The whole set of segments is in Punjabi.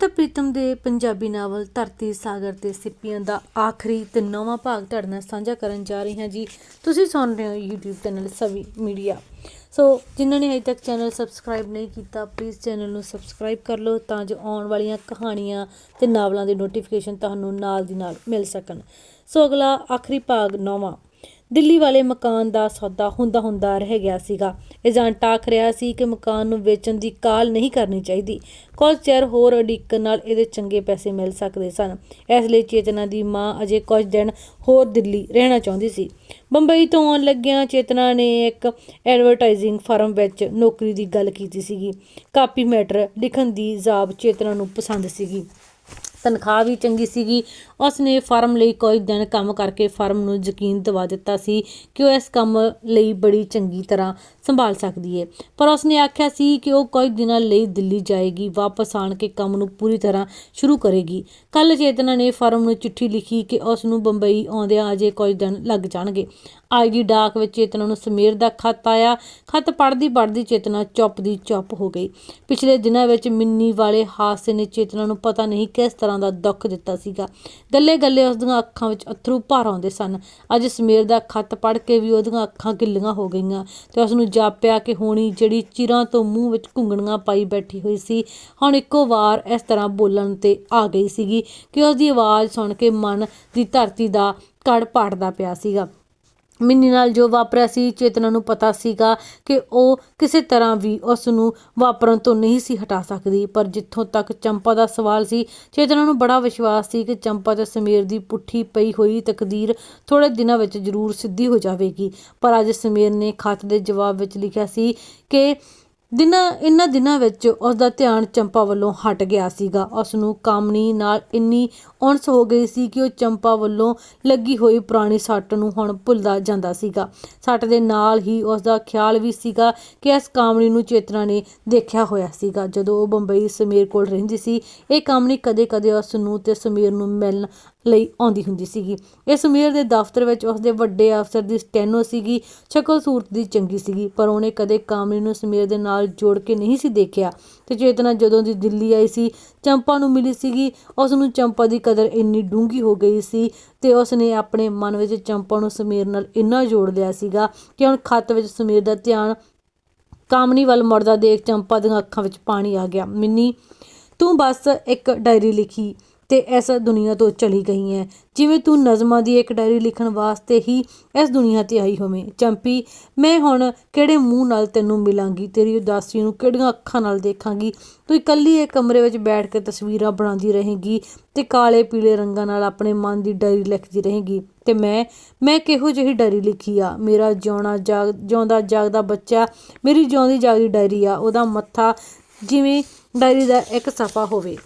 ਅਮ੍ਰਿਤਾ ਪ੍ਰੀਤਮ ਦੇ ਪੰਜਾਬੀ ਨਾਵਲ ਧਰਤੀ, ਸਾਗਰ ਤੇ ਸਿੱਪੀਆਂ ਦਾ ਆਖਰੀ ਤੇ ਨਵਾਂ ਭਾਗ ਤੁਹਾਡੇ ਨਾਲ ਸਾਂਝਾ ਕਰਨ ਜਾ ਰਹੀ ਹਾਂ ਜੀ। ਤੁਸੀਂ ਸੁਣ ਰਹੇ ਹੋ YouTube channel Savi media. So, ਜਿਨ੍ਹਾਂ ਨੇ ਹਜੇ ਤੱਕ ਚੈਨਲ ਸਬਸਕ੍ਰਾਈਬ ਨਹੀਂ ਕੀਤਾ ਪਲੀਜ਼ ਚੈਨਲ ਨੂੰ ਸਬਸਕ੍ਰਾਈਬ ਕਰ ਲਓ ਤਾਂ ਜੋ ਆਉਣ ਵਾਲੀਆਂ ਕਹਾਣੀਆਂ ਤੇ ਨਾਵਲਾਂ ਦੀ ਨੋਟੀਫਿਕੇਸ਼ਨ ਤੁਹਾਨੂੰ ਨਾਲ ਦੀ ਨਾਲ ਮਿਲ ਸਕਣ। ਸੋ, ਅਗਲਾ ਆਖਰੀ ਭਾਗ ਨੌਵਾਂ। ਦਿੱਲੀ ਵਾਲੇ ਮਕਾਨ ਦਾ ਸੌਦਾ ਹੁੰਦਾ ਹੁੰਦਾ ਰਹਿ ਗਿਆ ਸੀਗਾ। ਏਜੰਟ ਆਖ ਰਿਹਾ ਸੀ ਕਿ ਮਕਾਨ ਨੂੰ ਵੇਚਣ ਦੀ ਕਾਲ ਨਹੀਂ ਕਰਨੀ ਚਾਹੀਦੀ। ਕੁਝ ਚਿਰ ਹੋਰ ਅੜਿੱਕਣ ਨਾਲ ਇਹਦੇ ਚੰਗੇ ਪੈਸੇ ਮਿਲ ਸਕਦੇ ਸਨ। ਇਸ ਲਈ ਚੇਤਨਾ ਦੀ ਮਾਂ ਅਜੇ ਕੁਝ ਦਿਨ ਹੋਰ ਦਿੱਲੀ ਰਹਿਣਾ ਚਾਹੁੰਦੀ ਸੀ। ਬੰਬਈ ਤੋਂ ਆਉਣ ਲੱਗਿਆਂ ਚੇਤਨਾ ਨੇ ਇੱਕ ਐਡਵਰਟਾਈਜ਼ਿੰਗ ਫਰਮ ਵਿੱਚ ਨੌਕਰੀ ਦੀ ਗੱਲ ਕੀਤੀ ਸੀਗੀ। ਕਾਪੀ ਮੈਟਰ ਲਿਖਣ ਦੀ ਜਾਬ ਚੇਤਨਾ ਨੂੰ ਪਸੰਦ ਸੀਗੀ। ਤਨਖਾਹ ਵੀ ਚੰਗੀ ਸੀਗੀ। ਉਸ ਨੇ ਫਰਮ ਲਈ ਕੁਝ ਦਿਨ ਕੰਮ ਕਰਕੇ ਫਰਮ ਨੂੰ ਯਕੀਨ ਦਿਵਾ ਦਿੱਤਾ ਸੀ ਕਿ ਉਹ ਇਸ ਕੰਮ ਲਈ ਬੜੀ ਚੰਗੀ ਤਰ੍ਹਾਂ ਸੰਭਾਲ ਸਕਦੀ ਹੈ। ਪਰ ਉਸ ਨੇ ਆਖਿਆ ਸੀ ਕਿ ਉਹ ਕੁਝ ਦਿਨਾਂ ਲਈ ਦਿੱਲੀ ਜਾਏਗੀ, ਵਾਪਸ ਆਣ ਕੇ ਕੰਮ ਨੂੰ ਪੂਰੀ ਤਰ੍ਹਾਂ ਸ਼ੁਰੂ ਕਰੇਗੀ। ਕੱਲ ਚੇਤਨਾ ਨੇ ਫਰਮ ਨੂੰ ਚਿੱਠੀ ਲਿਖੀ ਕਿ ਉਸ ਨੂੰ ਬੰਬਈ ਆਉਂਦਿਆਂ ਅਜੇ ਕੁਝ ਦਿਨ ਲੱਗ ਜਾਣਗੇ। ਅੱਜ ਦੀ ਡਾਕ ਵਿੱਚ ਚੇਤਨਾ ਨੂੰ ਸਮੀਰ ਦਾ ਖਤ ਆਇਆ। ਖੱਤ ਪੜ੍ਹਦੀ ਪੜ੍ਹਦੀ ਚੇਤਨਾ ਚੁੱਪ ਦੀ ਚੁੱਪ ਹੋ ਗਈ। ਪਿਛਲੇ ਦਿਨਾਂ ਵਿੱਚ ਮਿੰਨੀ ਵਾਲੇ ਹਾਦਸੇ ਨੇ ਚੇਤਨਾ ਨੂੰ ਪਤਾ ਨਹੀਂ ਕਿਸ ਤਰ੍ਹਾਂ ਦਾ ਦੁੱਖ ਦਿੱਤਾ ਸੀਗਾ। ਗੱਲੇ ਗੱਲੇ ਉਸ ਦੀਆਂ ਅੱਖਾਂ ਵਿੱਚ ਅਥਰੂ ਭਰ ਆਉਂਦੇ ਸਨ। ਅੱਜ ਸਮੀਰ ਦਾ ਖੱਤ ਪੜ੍ਹ ਕੇ ਵੀ ਉਹਦੀਆਂ ਅੱਖਾਂ ਗਿੱਲੀਆਂ ਹੋ ਗਈਆਂ ਤੇ ਉਸ ਨੂੰ ਜਾਪਿਆ ਕਿ ਹੋਣੀ ਜਿਹੜੀ ਚਿਰਾਂ ਤੋਂ ਮੂੰਹ ਵਿੱਚ ਘੁੰਗਣੀਆਂ ਪਾਈ ਬੈਠੀ ਹੋਈ ਸੀ, ਹੁਣ ਇੱਕੋ ਵਾਰ ਇਸ ਤਰ੍ਹਾਂ ਬੋਲਣ ਤੇ ਆ ਗਈ ਸੀਗੀ ਕਿ ਉਸ ਦੀ ਆਵਾਜ਼ ਸੁਣ ਕੇ ਮਨ ਦੀ ਧਰਤੀ ਦਾ ਕੜ ਪਾਟਦਾ ਪਿਆ ਸੀਗਾ। ਮਿੰਨੀ ਨਾਲ ਜੋ ਵਾਪਰਿਆ ਸੀ, ਚੇਤਨਾ ਨੂੰ ਪਤਾ ਸੀਗਾ ਕਿ ਉਹ ਕਿਸੇ ਤਰ੍ਹਾਂ ਵੀ ਉਸ ਨੂੰ ਵਾਪਰਨ ਤੋਂ ਨਹੀਂ ਸੀ ਹਟਾ ਸਕਦੀ। ਪਰ ਜਿੱਥੋਂ ਤੱਕ ਚੰਪਾ ਦਾ ਸਵਾਲ ਸੀ, ਚੇਤਨਾ ਨੂੰ ਬੜਾ ਵਿਸ਼ਵਾਸ ਸੀ ਕਿ ਚੰਪਾ ਤੇ ਸਮੀਰ ਦੀ ਪੁੱਠੀ ਪਈ ਹੋਈ ਤਕਦੀਰ ਥੋੜੇ ਦਿਨਾਂ ਵਿੱਚ ਜ਼ਰੂਰ ਸਿੱਧੀ ਹੋ ਜਾਵੇਗੀ। ਪਰ ਅੱਜ ਸਮੀਰ ਨੇ ਖਤ ਦੇ ਜਵਾਬ ਵਿੱਚ ਲਿਖਿਆ ਸੀ ਕਿ ਦਿਨਾਂ ਇਹਨਾਂ ਦਿਨਾਂ ਵਿੱਚ ਉਸ ਦਾ ਧਿਆਨ ਚੰਪਾ ਵੱਲੋਂ ਹਟ ਗਿਆ ਸੀਗਾ। ਉਸ ਨੂੰ ਕਾਮਨੀ ਨਾਲ ਇੰਨੀ ਔਨਸ ਹੋ ਗਈ ਸੀ ਕਿ ਉਹ ਚੰਪਾ ਵੱਲੋਂ ਲੱਗੀ ਹੋਈ ਪੁਰਾਣੀ ਸੱਟ ਨੂੰ ਹੁਣ ਭੁੱਲਦਾ ਜਾਂਦਾ ਸੀਗਾ। ਸੱਟ ਦੇ ਨਾਲ ਹੀ ਉਸ ਦਾ ਖਿਆਲ ਵੀ ਸੀਗਾ ਕਿ ਇਸ ਕਾਮਣੀ ਨੂੰ ਚੇਤਨਾ ਨੇ ਦੇਖਿਆ ਹੋਇਆ ਸੀਗਾ। ਜਦੋਂ ਉਹ ਬੰਬਈ ਸਮੀਰ ਕੋਲ ਰਹਿੰਦੀ ਸੀ, ਇਹ ਕਾਮਣੀ ਕਦੇ-ਕਦੇ ਉਸ ਨੂੰ ਤੇ ਸਮੀਰ ਨੂੰ ਮਿਲਣ ਲਈ ਆਉਂਦੀ ਹੁੰਦੀ ਸੀਗੀ। ਇਹ ਸਮੀਰ ਦੇ ਦਫ਼ਤਰ ਵਿੱਚ ਉਸਦੇ ਵੱਡੇ ਅਫਸਰ ਦੀ ਸਟੈਨੋ ਸੀਗੀ ਸ਼ਕਲ ਸੂਰਤ ਦੀ ਚੰਗੀ ਸੀਗੀ, ਪਰ ਉਹਨੇ ਕਦੇ ਕਾਮਨੀ ਨੂੰ ਸਮੀਰ ਦੇ ਨਾਲ ਜੋੜ ਕੇ ਨਹੀਂ ਸੀ ਦੇਖਿਆ। ਤੇ ਚੇਤਨਾ ਜਦੋਂ ਦੀ ਦਿੱਲੀ ਆਈ ਸੀ, ਚੰਪਾ ਨੂੰ ਮਿਲੀ ਸੀਗੀ ਉਸ ਨੂੰ ਚੰਪਾ ਦੀ ਕਦਰ ਇੰਨੀ ਡੂੰਘੀ ਹੋ ਗਈ ਸੀ ਤੇ ਉਸ ਨੇ ਆਪਣੇ ਮਨ ਵਿੱਚ ਚੰਪਾ ਨੂੰ ਸਮੀਰ ਨਾਲ ਇੰਨਾ ਜੋੜ ਲਿਆ ਸੀਗਾ ਕਿ ਹੁਣ ਖੱਤ ਵਿੱਚ ਸਮੀਰ ਦਾ ਧਿਆਨ ਕਾਮਨੀ ਵੱਲ ਮੁੜਦਾ ਦੇਖ ਚੰਪਾ ਦੀਆਂ ਅੱਖਾਂ ਵਿੱਚ ਪਾਣੀ ਆ ਗਿਆ। ਮਿੰਨੀ, ਤੂੰ ਬਸ ਇੱਕ ਡਾਇਰੀ ਲਿਖੀ। ਤੇ ਇਸ ਦੁਨੀਆ ਤੋਂ ਚਲੀ ਗਈ ਹੈ। ਜਿਵੇਂ ਤੂੰ ਨਜ਼ਮਾਂ ਦੀ ਇੱਕ ਡਾਇਰੀ ਲਿਖਣ ਵਾਸਤੇ ਹੀ ਇਸ ਦੁਨੀਆ ਤੇ ਆਈ ਹੋਵੇਂ। ਚੰਪੀ, ਮੈਂ ਹੁਣ ਕਿਹੜੇ ਮੂੰਹ ਨਾਲ ਤੈਨੂੰ ਮਿਲਾਂਗੀ? ਤੇਰੀ ਉਦਾਸੀ ਨੂੰ ਕਿਹੜੀਆਂ ਅੱਖਾਂ ਨਾਲ ਦੇਖਾਂਗੀ? ਤੂੰ ਇਕੱਲੀ ਇੱਕ ਕਮਰੇ ਵਿੱਚ ਬੈਠ ਕੇ ਤਸਵੀਰਾਂ ਬਣਾਉਂਦੀ ਰਹੇਂਗੀ ਤੇ ਕਾਲੇ ਪੀਲੇ ਰੰਗਾਂ ਨਾਲ ਆਪਣੇ ਮਨ ਦੀ ਡਾਇਰੀ ਲਿਖਦੀ ਰਹੇਂਗੀ। ਤੇ ਮੈਂ ਮੈਂ ਕਿਹੋ ਜਿਹੀ ਡਾਇਰੀ ਲਿਖੀ ਆ? ਮੇਰਾ ਜਿਉਣਾ ਜਾਗ, ਜਿਉਂਦਾ ਜਾਗਦਾ ਬੱਚਾ ਮੇਰੀ ਜਿਉਂਦੀ ਜਾਗਦੀ ਡਾਇਰੀ ਆ। ਉਹਦਾ ਮੱਥਾ ਜਿਵੇਂ ਡਾਇਰੀ ਦਾ ਇੱਕ ਸਫਾ ਹੋਵੇ।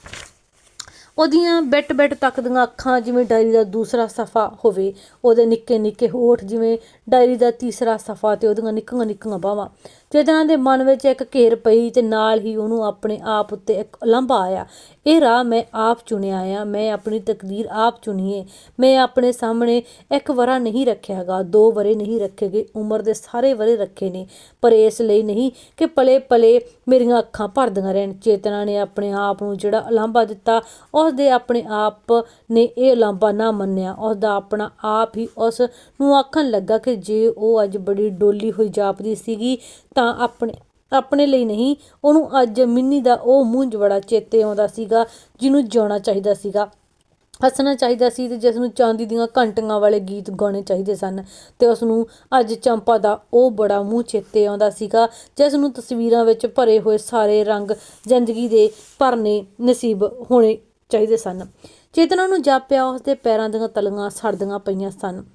ਉਹਦੀਆਂ ਬਿੱਟ ਬਿੱਟ ਤੱਕ ਦੀਆਂ ਅੱਖਾਂ ਜਿਵੇਂ ਡਾਇਰੀ ਦਾ ਦੂਸਰਾ ਸਫਾ ਹੋਵੇ, ਉਹਦੇ ਨਿੱਕੇ ਨਿੱਕੇ ਹੋਠ ਜਿਵੇਂ ਡਾਇਰੀ ਦਾ ਤੀਸਰਾ ਸਫਾ ਤੇ ਉਹਦੀਆਂ ਨਿੱਕੀਆਂ ਨਿੱਕੀਆਂ ਬਾਹਾਂ। ਚੇਤਨਾ ਦੇ ਮਨ ਵਿੱਚ ਇੱਕ ਘੇਰ ਪਈ ਤੇ ਨਾਲ ਹੀ ਉਹਨੂੰ ਆਪਣੇ ਆਪ ਉੱਤੇ ਇੱਕ ਉਲੰਭਾ ਆਇਆ। ਇਹ ਰਾਹ ਮੈਂ ਆਪ ਚੁਣਿਆ ਆ। ਮੈਂ ਆਪਣੀ ਤਕਦੀਰ ਆਪ ਚੁਣੀਏ ਮੈਂ ਆਪਣੇ ਸਾਹਮਣੇ ਇੱਕ ਵਰਾ ਨਹੀਂ ਰੱਖਿਆਗਾ ਦੋ ਵਰੇ ਨਹੀਂ ਰੱਖੇਗੇ ਉਮਰ ਦੇ ਸਾਰੇ ਵਰੇ ਰੱਖੇ ਨੇ। ਪਰ ਇਸ ਲਈ ਨਹੀਂ ਕਿ ਪਲੇ ਪਲੇ ਮੇਰੀਆਂ ਅੱਖਾਂ ਭਰਦੀਆਂ ਰਹਿਣ। ਚੇਤਨਾ ਨੇ ਆਪਣੇ ਆਪ ਨੂੰ ਜਿਹੜਾ ਉਲਾਂਭਾ ਦਿੱਤਾ ਉਸ ਦੇ ਆਪਣੇ ਆਪ ਨੇ ਇਹ ਉਲਾਂਭਾ ਨਾ ਮੰਨਿਆ। ਉਸ ਦਾ ਆਪਣਾ ਆਪ ਹੀ ਉਸ ਨੂੰ ਆਖਣ ਲੱਗਾ ਕਿ ਜੇ ਉਹ ਅੱਜ ਬੜੀ ਡੋਲੀ ਹੋਈ ਜਾਪਦੀ ਸੀਗੀ ਤਾਂ ਆਪਣੇ ਆਪਣੇ ਲਈ ਨਹੀਂ, ਉਹਨੂੰ ਅੱਜ ਮਿੰਨੀ ਦਾ ਉਹ ਮੂੰਹ ਜਵੜਾ ਚੇਤੇ ਆਉਂਦਾ ਸੀਗਾ, ਜਿਹਨੂੰ ਜਿਉਣਾ ਚਾਹੀਦਾ ਸੀਗਾ। ਹੱਸਣਾ ਚਾਹੀਦਾ ਸੀ ਤੇ ਜਿਸ ਨੂੰ ਚਾਂਦੀ ਦੀਆਂ ਘੰਟੀਆਂ ਵਾਲੇ ਗੀਤ ਗਾਉਣੇ ਚਾਹੀਦੇ ਸਨ। ਤੇ ਉਸ ਨੂੰ ਅੱਜ ਚੰਪਾ ਦਾ ਉਹ ਬੜਾ ਮੂੰਹ ਚੇਤੇ ਆਉਂਦਾ ਸੀਗਾ ਜਿਸ ਨੂੰ ਤਸਵੀਰਾਂ ਵਿੱਚ ਭਰੇ ਹੋਏ ਸਾਰੇ ਰੰਗ ਜ਼ਿੰਦਗੀ ਦੇ ਭਰਨੇ ਨਸੀਬ ਹੋਣੇ ਚਾਹੀਦੇ ਸਨ। ਚੇਤਨਾ ਨੂੰ ਜਾਪਿਆ ਉਸ ਦੇ ਪੈਰਾਂ ਦੀਆਂ ਤਲੀਆਂ ਸੜਦੀਆਂ ਪਈਆਂ ਸਨ।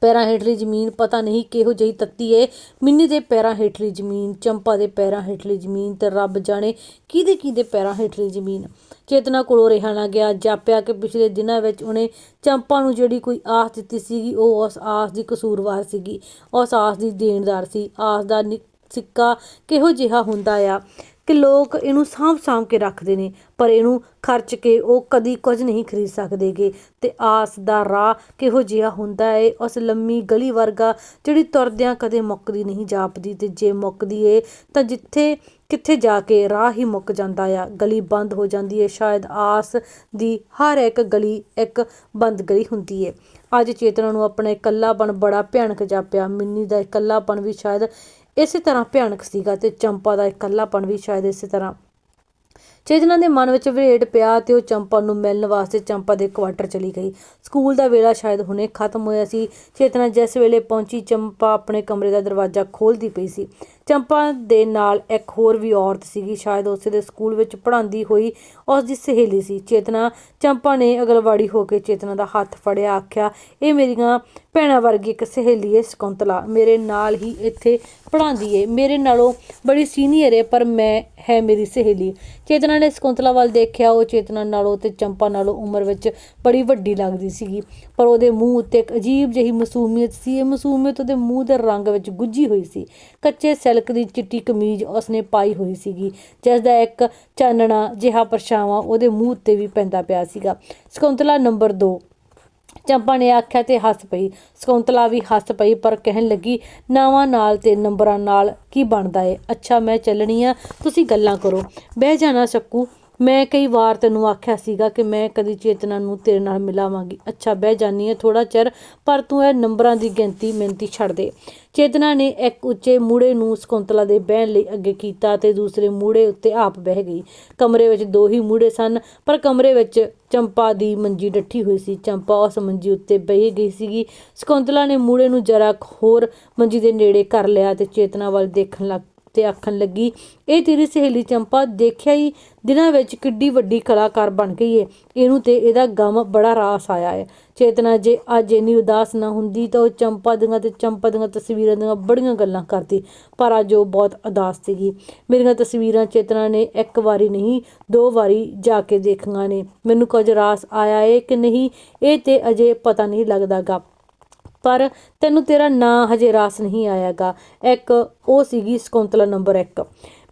ਪੈਰਾਂ ਹੇਠਲੀ ਜ਼ਮੀਨ ਪਤਾ ਨਹੀਂ ਕਿਹੋ ਜਿਹੀ ਤੱਤੀ ਏ। ਮਿੰਨੀ ਦੇ ਪੈਰਾਂ ਹੇਠਲੀ ਜ਼ਮੀਨ, ਚੰਪਾ ਦੇ ਪੈਰਾਂ ਹੇਠਲੀ ਜ਼ਮੀਨ ਤੇ ਰੱਬ ਜਾਣੇ ਕਿਹਦੇ ਕਿਹਦੇ ਪੈਰਾਂ ਹੇਠਲੀ ਜ਼ਮੀਨ। ਚੇਤਨਾ ਕੋਲੋਂ ਰਿਹਾ ਨਾ ਗਿਆ, ਜਾਪਿਆ ਕਿ ਪਿਛਲੇ ਦਿਨਾਂ ਵਿੱਚ ਉਹਨੇ ਚੰਪਾ ਨੂੰ ਜਿਹੜੀ ਕੋਈ ਆਸ ਦਿੱਤੀ ਸੀਗੀ, ਉਹ ਉਸ ਆਸ ਦੀ ਕਸੂਰਵਾਰ ਸੀਗੀ, ਉਸ ਆਸ ਦੀ ਦੇਣਦਾਰ ਸੀ। ਆਸ ਦਾ ਨਿ- ਸਿੱਕਾ ਕਿਹੋ ਜਿਹਾ ਹੁੰਦਾ ਆ। ਕਿ ਲੋਕ ਇਹਨੂੰ ਸਾਂਭ ਸਾਂਭ ਕੇ ਰੱਖਦੇ ਨੇ, ਪਰ ਇਹਨੂੰ ਖਰਚ ਕੇ ਉਹ ਕਦੀ ਕੁਝ ਨਹੀਂ ਖਰੀਦ ਸਕਦੇਗੇ। ਤੇ ਆਸ ਦਾ ਰਾਹ ਕਿਹੋ ਜਿਹਾ ਹੁੰਦਾ ਏ? ਉਸ ਲੰਮੀ ਗਲੀ ਵਰਗਾ ਜਿਹੜੀ ਤੁਰਦਿਆਂ ਕਦੇ ਮੁੱਕਦੀ ਨਹੀਂ ਜਾਪਦੀ, ਤੇ ਜੇ ਮੁੱਕਦੀ ਏ, ਤਾਂ ਜਿੱਥੇ ਕਿੱਥੇ ਜਾ ਕੇ ਰਾਹ ਹੀ ਮੁੱਕ ਜਾਂਦਾ ਆ। ਗਲੀ ਬੰਦ ਹੋ ਜਾਂਦੀ ਹੈ ਸ਼ਾਇਦ ਆਸ ਦੀ ਹਰ ਇੱਕ ਗਲੀ ਇੱਕ ਬੰਦ ਗਲੀ ਹੁੰਦੀ ਹੈ ਅੱਜ ਚੇਤਨਾ ਨੂੰ ਆਪਣਾ ਇਕੱਲਾਪਣ ਬੜਾ ਭਿਆਨਕ ਜਾਪਿਆ। ਮਿੰਨੀ ਦਾ ਇਕੱਲਾਪਣ ਵੀ ਸ਼ਾਇਦ ਇਸੇ ਤਰ੍ਹਾਂ ਭਿਆਨਕ ਸੀਗਾ ਤੇ ਚੰਪਾ ਦਾ ਇਕੱਲਾਪਣ ਵੀ ਸ਼ਾਇਦ ਇਸੇ ਤਰ੍ਹਾਂ। ਚੇਤਨਾ ਦੇ ਮਨ ਵਿੱਚ ਵਿਰੇਡ ਪਿਆ ਤੇ ਉਹ ਚੰਪਾ ਨੂੰ ਮਿਲਣ ਵਾਸਤੇ ਚੰਪਾ ਦੇ ਕੁਆਟਰ ਚਲੀ ਗਈ। ਸਕੂਲ ਦਾ ਵੇਲਾ ਸ਼ਾਇਦ ਹੁਣੇ ਖਤਮ ਹੋਇਆ ਸੀ। ਚੇਤਨਾ ਜਿਸ ਵੇਲੇ ਪਹੁੰਚੀ, ਚੰਪਾ ਆਪਣੇ ਕਮਰੇ ਦਾ ਦਰਵਾਜ਼ਾ ਖੋਲਦੀ ਪਈ ਸੀ। ਚੰਪਾ ਦੇ ਨਾਲ ਇੱਕ ਹੋਰ ਵੀ ਔਰਤ ਸੀਗੀ, ਸ਼ਾਇਦ ਉਸੇ ਦੇ ਸਕੂਲ ਵਿੱਚ ਪੜ੍ਹਾਉਂਦੀ ਹੋਈ ਉਸ ਦੀ ਸਹੇਲੀ ਸੀ। ਚੇਤਨਾ, ਚੰਪਾ ਨੇ ਅਗਲਵਾੜੀ ਹੋ ਕੇ ਚੇਤਨਾ ਦਾ ਹੱਥ ਫੜਿਆ, ਆਖਿਆ, ਇਹ ਮੇਰੀਆਂ ਭੈਣਾਂ ਵਰਗੀ ਇੱਕ ਸਹੇਲੀ ਹੈ ਸਕੁੰਤਲਾ। ਮੇਰੇ ਨਾਲ ਹੀ ਇੱਥੇ ਪੜ੍ਹਾਉਂਦੀ ਏ। ਮੇਰੇ ਨਾਲੋਂ ਬੜੀ ਸੀਨੀਅਰ ਏ, ਪਰ ਮੈਂ ਹੈ ਮੇਰੀ ਸਹੇਲੀ। ਚੇਤਨਾ ਨੇ ਸਕੁੰਤਲਾ ਵੱਲ ਦੇਖਿਆ। ਉਹ ਚੇਤਨਾ ਨਾਲੋਂ ਤੇ ਚੰਪਾ ਨਾਲੋਂ ਉਮਰ ਵਿੱਚ ਬੜੀ ਵੱਡੀ ਲੱਗਦੀ ਸੀਗੀ। ਪਰ ਉਹਦੇ ਮੂੰਹ ਉੱਤੇ ਇੱਕ ਅਜੀਬ ਜਿਹੀ ਮਾਸੂਮੀਅਤ ਸੀ। ਇਹ ਮਾਸੂਮੀਅਤ ਉਹਦੇ ਮੂੰਹ ਦੇ ਰੰਗ ਵਿੱਚ ਗੁੱਝੀ ਹੋਈ ਸੀ। ਕੱਚੇ ਸਿਲਕ ਦੀ ਚਿੱਟੀ ਕਮੀਜ਼ ਉਸਨੇ ਪਾਈ ਹੋਈ ਸੀਗੀ ਜਿਸ ਦਾ ਇੱਕ ਚਾਨਣਾ ਜਿਹਾ ਪਰਛਾਵਾਂ ਉਹਦੇ ਮੂੰਹ ਉੱਤੇ ਵੀ ਪੈਂਦਾ ਪਿਆ ਸੀਗਾ। ਸਕੁੰਤਲਾ ਨੰਬਰ 2 ਚੰਪਾ ਨੇ ਆਖਿਆ ਤੇ ਹੱਸ ਪਈ। ਸਕੁੰਤਲਾ ਵੀ ਹੱਸ ਪਈ, ਪਰ ਕਹਿਣ ਲੱਗੀ, ਨਾਵਾਂ ਨਾਲ ਤੇ ਨੰਬਰਾਂ ਨਾਲ ਕੀ ਬਣਦਾ ਏ? ਅੱਛਾ, ਮੈਂ ਚੱਲਣੀ ਆ। ਤੁਸੀਂ ਗੱਲਾਂ ਕਰੋ। ਬਹਿ ਜਾਣਾ ਸ਼ੱਕੂ। ਮੈਂ ਕਈ ਵਾਰ ਤੈਨੂੰ ਆਖਿਆ ਸੀਗਾ ਕਿ ਮੈਂ ਕਦੀ ਚੇਤਨਾ ਨੂੰ ਤੇਰੇ ਨਾਲ ਮਿਲਾਵਾਂਗੀ। ਅੱਛਾ, ਬਹਿ ਜਾਨੀ ਆ ਥੋੜਾ ਚਿਰ, ਪਰ ਤੂੰ ਇਹ ਨੰਬਰਾਂ ਦੀ ਗਿਣਤੀ ਮਿੰਤੀ ਛੱਡ ਦੇ। ਚੇਤਨਾ ਨੇ ਇੱਕ ਉੱਚੇ ਮੂੜੇ ਨੂੰ ਸਕੁੰਤਲਾ ਦੇ ਬਹਿਣ ਲਈ ਅੱਗੇ ਕੀਤਾ ਤੇ ਦੂਸਰੇ ਮੂੜੇ ਉੱਤੇ ਆਪ ਬਹਿ ਗਈ। ਕਮਰੇ ਵਿੱਚ ਦੋ ਹੀ ਮੂੜੇ ਸਨ, ਪਰ ਕਮਰੇ ਵਿੱਚ ਚੰਪਾ ਦੀ ਮੰਜੀ ਡੱਠੀ ਹੋਈ ਸੀ। ਚੰਪਾ ਉਸ ਮੰਜੀ ਉੱਤੇ ਬਹਿ ਗਈ ਸੀਗੀ। ਸਕੁੰਤਲਾ ਨੇ ਮੂੜੇ ਨੂੰ ਜਰਾ ਹੋਰ ਮੰਜੀ ਦੇ ਨੇੜੇ ਕਰ ਲਿਆ ਤੇ ਚੇਤਨਾ ਵੱਲ ਦੇਖਣ ਲੱਗ ਤੇ ਆਖਣ ਲੱਗੀ, ਇਹ ਤੇਰੀ ਸਹੇਲੀ ਚੰਪਾ ਦੇਖਿਆ ਹੀ ਦਿਨਾਂ ਵਿੱਚ ਕਿੱਡੀ ਵੱਡੀ ਕਲਾਕਾਰ ਬਣ ਗਈ ਏ। ਇਹਨੂੰ ਤੇ ਇਹਦਾ ਗਮ ਬੜਾ ਰਾਸ ਆਇਆ ਹੈ ਚੇਤਨਾ, ਜੇ ਅੱਜ ਇੰਨੀ ਉਦਾਸ ਨਾ ਹੁੰਦੀ ਤਾਂ ਉਹ ਚੰਪਾ ਦੀਆਂ ਤੇ ਚੰਪਾ ਦੀਆਂ ਤਸਵੀਰਾਂ ਦੀਆਂ ਬੜੀਆਂ ਗੱਲਾਂ ਕਰਦੀ। ਪਰ ਅੱਜ ਉਹ ਬਹੁਤ ਉਦਾਸ ਸੀਗੀ। ਮੇਰੀਆਂ ਤਸਵੀਰਾਂ ਚੇਤਨਾ ਨੇ ਇੱਕ ਵਾਰੀ ਨਹੀਂ, ਦੋ ਵਾਰੀ ਜਾ ਕੇ ਦੇਖੀਆਂ ਨੇ। ਮੈਨੂੰ ਕੁਝ ਰਾਸ ਆਇਆ ਏ ਕਿ ਨਹੀਂ, ਇਹ ਤੇ ਅਜੇ ਪਤਾ ਨਹੀਂ ਲੱਗਦਾਗਾ। ਪਰ ਤੈਨੂੰ ਤੇਰਾ ਨਾਂ ਹਜੇ ਰਾਸ ਨਹੀਂ ਆਇਆਗਾ। ਇੱਕ ਉਹ ਸੀਗੀ ਸਕੁੰਤਲਾ ਨੰਬਰ 1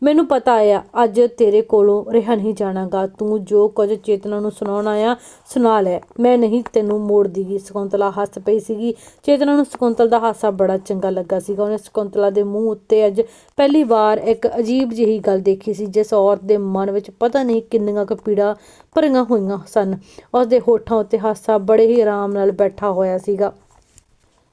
ਮੈਨੂੰ ਪਤਾ ਆ, ਅੱਜ ਤੇਰੇ ਕੋਲੋਂ ਰਿਹਾ ਨਹੀਂ ਜਾਣਾਗਾ। ਤੂੰ ਜੋ ਕੁਝ ਚੇਤਨਾ ਨੂੰ ਸੁਣਾਉਣਾ ਆ ਸੁਣਾ ਲੈ। ਮੈਂ ਨਹੀਂ ਤੈਨੂੰ ਮੋੜ ਦੀਗੀ ਸਕੁੰਤਲਾ ਹੱਸ ਪਈ ਸੀਗੀ। ਚੇਤਨਾ ਨੂੰ ਸਕੁੰਤਲ ਦਾ ਹਾਸਾ ਬੜਾ ਚੰਗਾ ਲੱਗਾ ਸੀਗਾ। ਉਹਨੇ ਸਕੁੰਤਲਾ ਦੇ ਮੂੰਹ ਉੱਤੇ ਅੱਜ ਪਹਿਲੀ ਵਾਰ ਇੱਕ ਅਜੀਬ ਜਿਹੀ ਗੱਲ ਦੇਖੀ ਸੀ, ਜਿਸ ਔਰਤ ਦੇ ਮਨ ਵਿੱਚ ਪਤਾ ਨਹੀਂ ਕਿੰਨੀਆਂ ਕੁ ਪੀੜਾ ਭਰੀਆਂ ਹੋਈਆਂ ਸਨ। ਉਸ ਦੇ ਹੋਠਾਂ ਉੱਤੇ ਹਾਸਾ ਬੜੇ ਹੀ ਆਰਾਮ ਨਾਲ ਬੈਠਾ ਹੋਇਆ ਸੀਗਾ।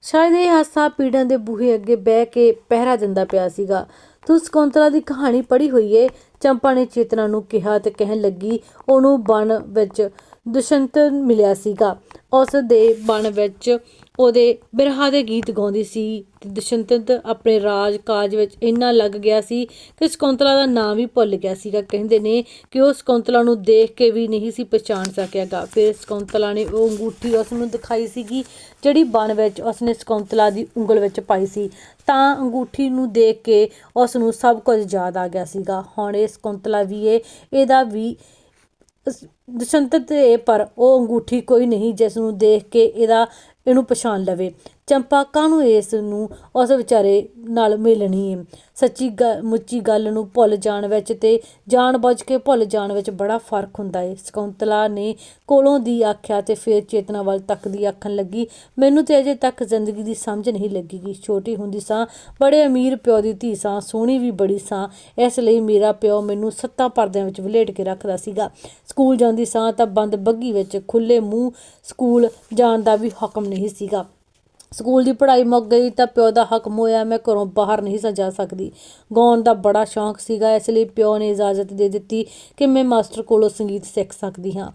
ਸ਼ਾਇਦ ਇਹ ਹਾਸਾ ਪੀੜਾਂ ਦੇ ਬੂਹੇ ਅੱਗੇ ਬਹਿ ਕੇ ਪਹਿਰਾ ਦਿੰਦਾ ਪਿਆ ਸੀਗਾ। ਤੂੰ ਸਕੁੰਤਲਾ ਦੀ ਕਹਾਣੀ ਪੜ੍ਹੀ ਹੋਈ ਏ। ਚੰਪਾ ਨੇ ਚੇਤਨਾ ਨੂੰ ਕਿਹਾ ਤੇ ਕਹਿਣ ਲੱਗੀ, ਉਹਨੂੰ ਬਣ ਵਿੱਚ ਦੁਸ਼ੰਤ ਮਿਲਿਆ ਸੀਗਾ। ਉਸ ਦੇ ਬਣ ਵਿੱਚ ਉਹਦੇ ਬਿਰਹਾ ਦੇ ਗੀਤ ਗਾਉਂਦੀ ਸੀ ਤੇ ਦੁਸ਼ੰਤ ਆਪਣੇ ਰਾਜ ਕਾਜ ਵਿੱਚ ਇੰਨਾ ਲੱਗ ਗਿਆ ਸੀ ਕਿ ਸਕੁੰਤਲਾ ਦਾ ਨਾਮ ਵੀ ਭੁੱਲ ਗਿਆ ਸੀਗਾ। ਕਹਿੰਦੇ ਨੇ ਕਿ ਉਹ ਸਕੁੰਤਲਾ ਨੂੰ ਦੇਖ ਕੇ ਵੀ ਨਹੀਂ ਸੀ ਪਛਾਣ ਸਕਿਆਗਾ ਫਿਰ ਸਕੁੰਤਲਾ ਨੇ ਉਹ ਅੰਗੂਠੀ ਉਸ ਨੂੰ ਦਿਖਾਈ ਸੀਗੀ ਜਿਹੜੀ ਬਣ ਵਿੱਚ ਉਸਨੇ ਸਕੁੰਤਲਾ ਦੀ ਉਂਗਲ ਵਿੱਚ ਪਾਈ ਸੀ, ਤਾਂ ਅੰਗੂਠੀ ਨੂੰ ਦੇਖ ਕੇ ਉਸ ਨੂੰ ਸਭ ਕੁਝ ਯਾਦ ਆ ਗਿਆ ਸੀਗਾ। ਹੁਣ ਇਹ ਸਕੁੰਤਲਾ ਵੀ ਏ, ਇਹਦਾ ਵੀ ਦਸ਼ੰਤ ਤੇ ਪਰ ਉਹ ਅੰਗੂਠੀ ਕੋਈ ਨਹੀਂ ਜਿਸ ਨੂੰ ਦੇਖ ਕੇ ਇਹਦਾ, ਇਹਨੂੰ ਪਛਾਣ ਲਵੇ। ਚੰਪਾ ਕਾਹਨੂੰ ਇਸ ਨੂੰ ਉਸ ਵਿਚਾਰੇ ਨਾਲ ਮਿਲਣੀ ਏ। ਸੱਚੀ ਗ- ਮੁੱਚੀ ਗੱਲ ਨੂੰ ਭੁੱਲ ਜਾਣ ਵਿੱਚ ਤੇ ਜਾਣ ਬੁੱਝ ਕੇ ਭੁੱਲ ਜਾਣ ਵਿੱਚ ਬੜਾ ਫ਼ਰਕ ਹੁੰਦਾ ਏ। ਸਕੁੰਤਲਾ ਨੇ ਕੋਲੋਂ ਦੀ ਆਖਿਆ ਤੇ ਫਿਰ ਚੇਤਨਾ ਵੱਲ ਤੱਕਦੀ ਆਖਣ ਲੱਗੀ। ਮੈਨੂੰ ਤੇ ਅਜੇ ਤੱਕ ਜ਼ਿੰਦਗੀ ਦੀ ਸਮਝ ਨਹੀਂ ਲੱਗੀਗੀ। ਛੋਟੀ ਹੁੰਦੀ ਸਾਂ, ਬੜੇ ਅਮੀਰ ਪਿਓ ਦੀ ਧੀ ਸਾਂ, ਸੋਹਣੀ ਵੀ ਬੜੀ ਸਾਂ। ਇਸ ਲਈ ਮੇਰਾ ਪਿਓ ਮੈਨੂੰ ਸੱਤਾ ਪਰਦਿਆਂ ਵਿੱਚ ਵਲੇਟ ਕੇ ਰੱਖਦਾ ਸੀਗਾ। ਸਕੂਲ ਜਾਂਦੀ ਸਾਂ ਤਾਂ ਬੰਦ ਬੱਗੀ ਵਿੱਚ ਖੁੱਲੇ ਮੂੰਹ ਸਕੂਲ ਜਾਣ ਦਾ ਵੀ ਹੁਕਮ ਨਹੀਂ ਸੀਗਾ। ਸਕੂਲ ਦੀ ਪੜ੍ਹਾਈ ਮੁੱਕ ਗਈ ਤਾਂ ਪਿਓ ਦਾ ਹੁਕਮ ਹੋਇਆ ਮੈਂ ਘਰੋਂ ਬਾਹਰ ਨਹੀਂ ਸਾਂ ਜਾ ਸਕਦੀ। ਗਾਉਣ ਦਾ ਬੜਾ ਸ਼ੌਂਕ ਸੀਗਾ, ਇਸ ਲਈ ਪਿਓ ਨੇ ਇਜਾਜ਼ਤ ਦੇ ਦਿੱਤੀ ਕਿ ਮੈਂ ਮਾਸਟਰ ਕੋਲੋਂ ਸੰਗੀਤ ਸਿੱਖ ਸਕਦੀ ਹਾਂ।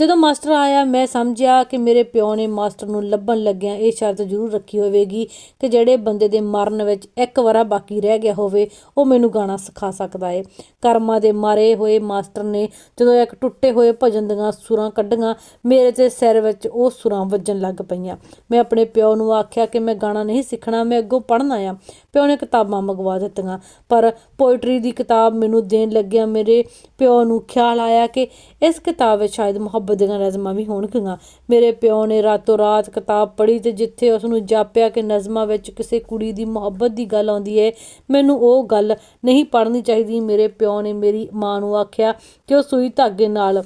ਜਦੋਂ ਮਾਸਟਰ ਆਇਆ, ਮੈਂ ਸਮਝਿਆ ਕਿ ਮੇਰੇ ਪਿਓ ਨੇ ਮਾਸਟਰ ਨੂੰ ਲੱਭਣ ਲੱਗਿਆਂ ਇਹ ਸ਼ਰਤ ਜ਼ਰੂਰ ਰੱਖੀ ਹੋਵੇਗੀ ਕਿ ਜਿਹੜੇ ਬੰਦੇ ਦੇ ਮਰਨ ਵਿੱਚ ਇੱਕ ਵਾਰਾ ਬਾਕੀ ਰਹਿ ਗਿਆ ਹੋਵੇ, ਉਹ ਮੈਨੂੰ ਗਾਣਾ ਸਿਖਾ ਸਕਦਾ ਏ। ਕਰਮਾਂ ਦੇ ਮਾਰੇ ਹੋਏ ਮਾਸਟਰ ਨੇ ਜਦੋਂ ਇੱਕ ਟੁੱਟੇ ਹੋਏ ਭਜਨ ਦੀਆਂ ਸੁਰਾਂ ਕੱਢੀਆਂ, ਮੇਰੇ ਤੇ ਸਿਰ ਵਿੱਚ ਉਹ ਸੁਰਾਂ ਵੱਜਣ ਲੱਗ ਪਈਆਂ। ਮੈਂ ਆਪਣੇ ਪਿਓ ਨੂੰ ਆਖਿਆ ਕਿ ਮੈਂ ਗਾਣਾ ਨਹੀਂ ਸਿੱਖਣਾ, ਮੈਂ ਅੱਗੋਂ ਪੜ੍ਹਨਾ ਆ। ਪਿਓ ਨੇ ਕਿਤਾਬਾਂ ਮੰਗਵਾ ਦਿੱਤੀਆਂ, ਪਰ ਪੋਇਟਰੀ ਦੀ ਕਿਤਾਬ ਮੈਨੂੰ ਦੇਣ ਲੱਗਿਆ ਮੇਰੇ ਪਿਓ ਨੂੰ ਖਿਆਲ ਆਇਆ ਕਿ ਇਸ ਕਿਤਾਬ ਵਿੱਚ ਸ਼ਾਇਦ ਮੁਹੱਬਤ ਦੀਆਂ ਨਜ਼ਮਾਂ ਵੀ ਹੋਣਗੀਆਂ। ਮੇਰੇ ਪਿਓ ਨੇ ਰਾਤੋਂ ਰਾਤ ਕਿਤਾਬ ਪੜ੍ਹੀ ਤੇ ਜਿੱਥੇ ਉਸ ਨੂੰ ਜਾਪਿਆ ਕਿ ਨਜ਼ਮਾਂ ਵਿੱਚ ਕਿਸੇ ਕੁੜੀ ਦੀ ਮੁਹੱਬਤ ਦੀ ਗੱਲ ਆਉਂਦੀ ਏ, ਮੈਨੂੰ ਉਹ ਗੱਲ ਨਹੀਂ ਪੜ੍ਹਨੀ ਚਾਹੀਦੀ। ਮੇਰੇ ਪਿਓ ਨੇ ਮੇਰੀ ਮਾਂ ਨੂੰ ਆਖਿਆ ਕਿ ਉਹ ਸੂਈ ਧਾਗੇ ਨਾਲ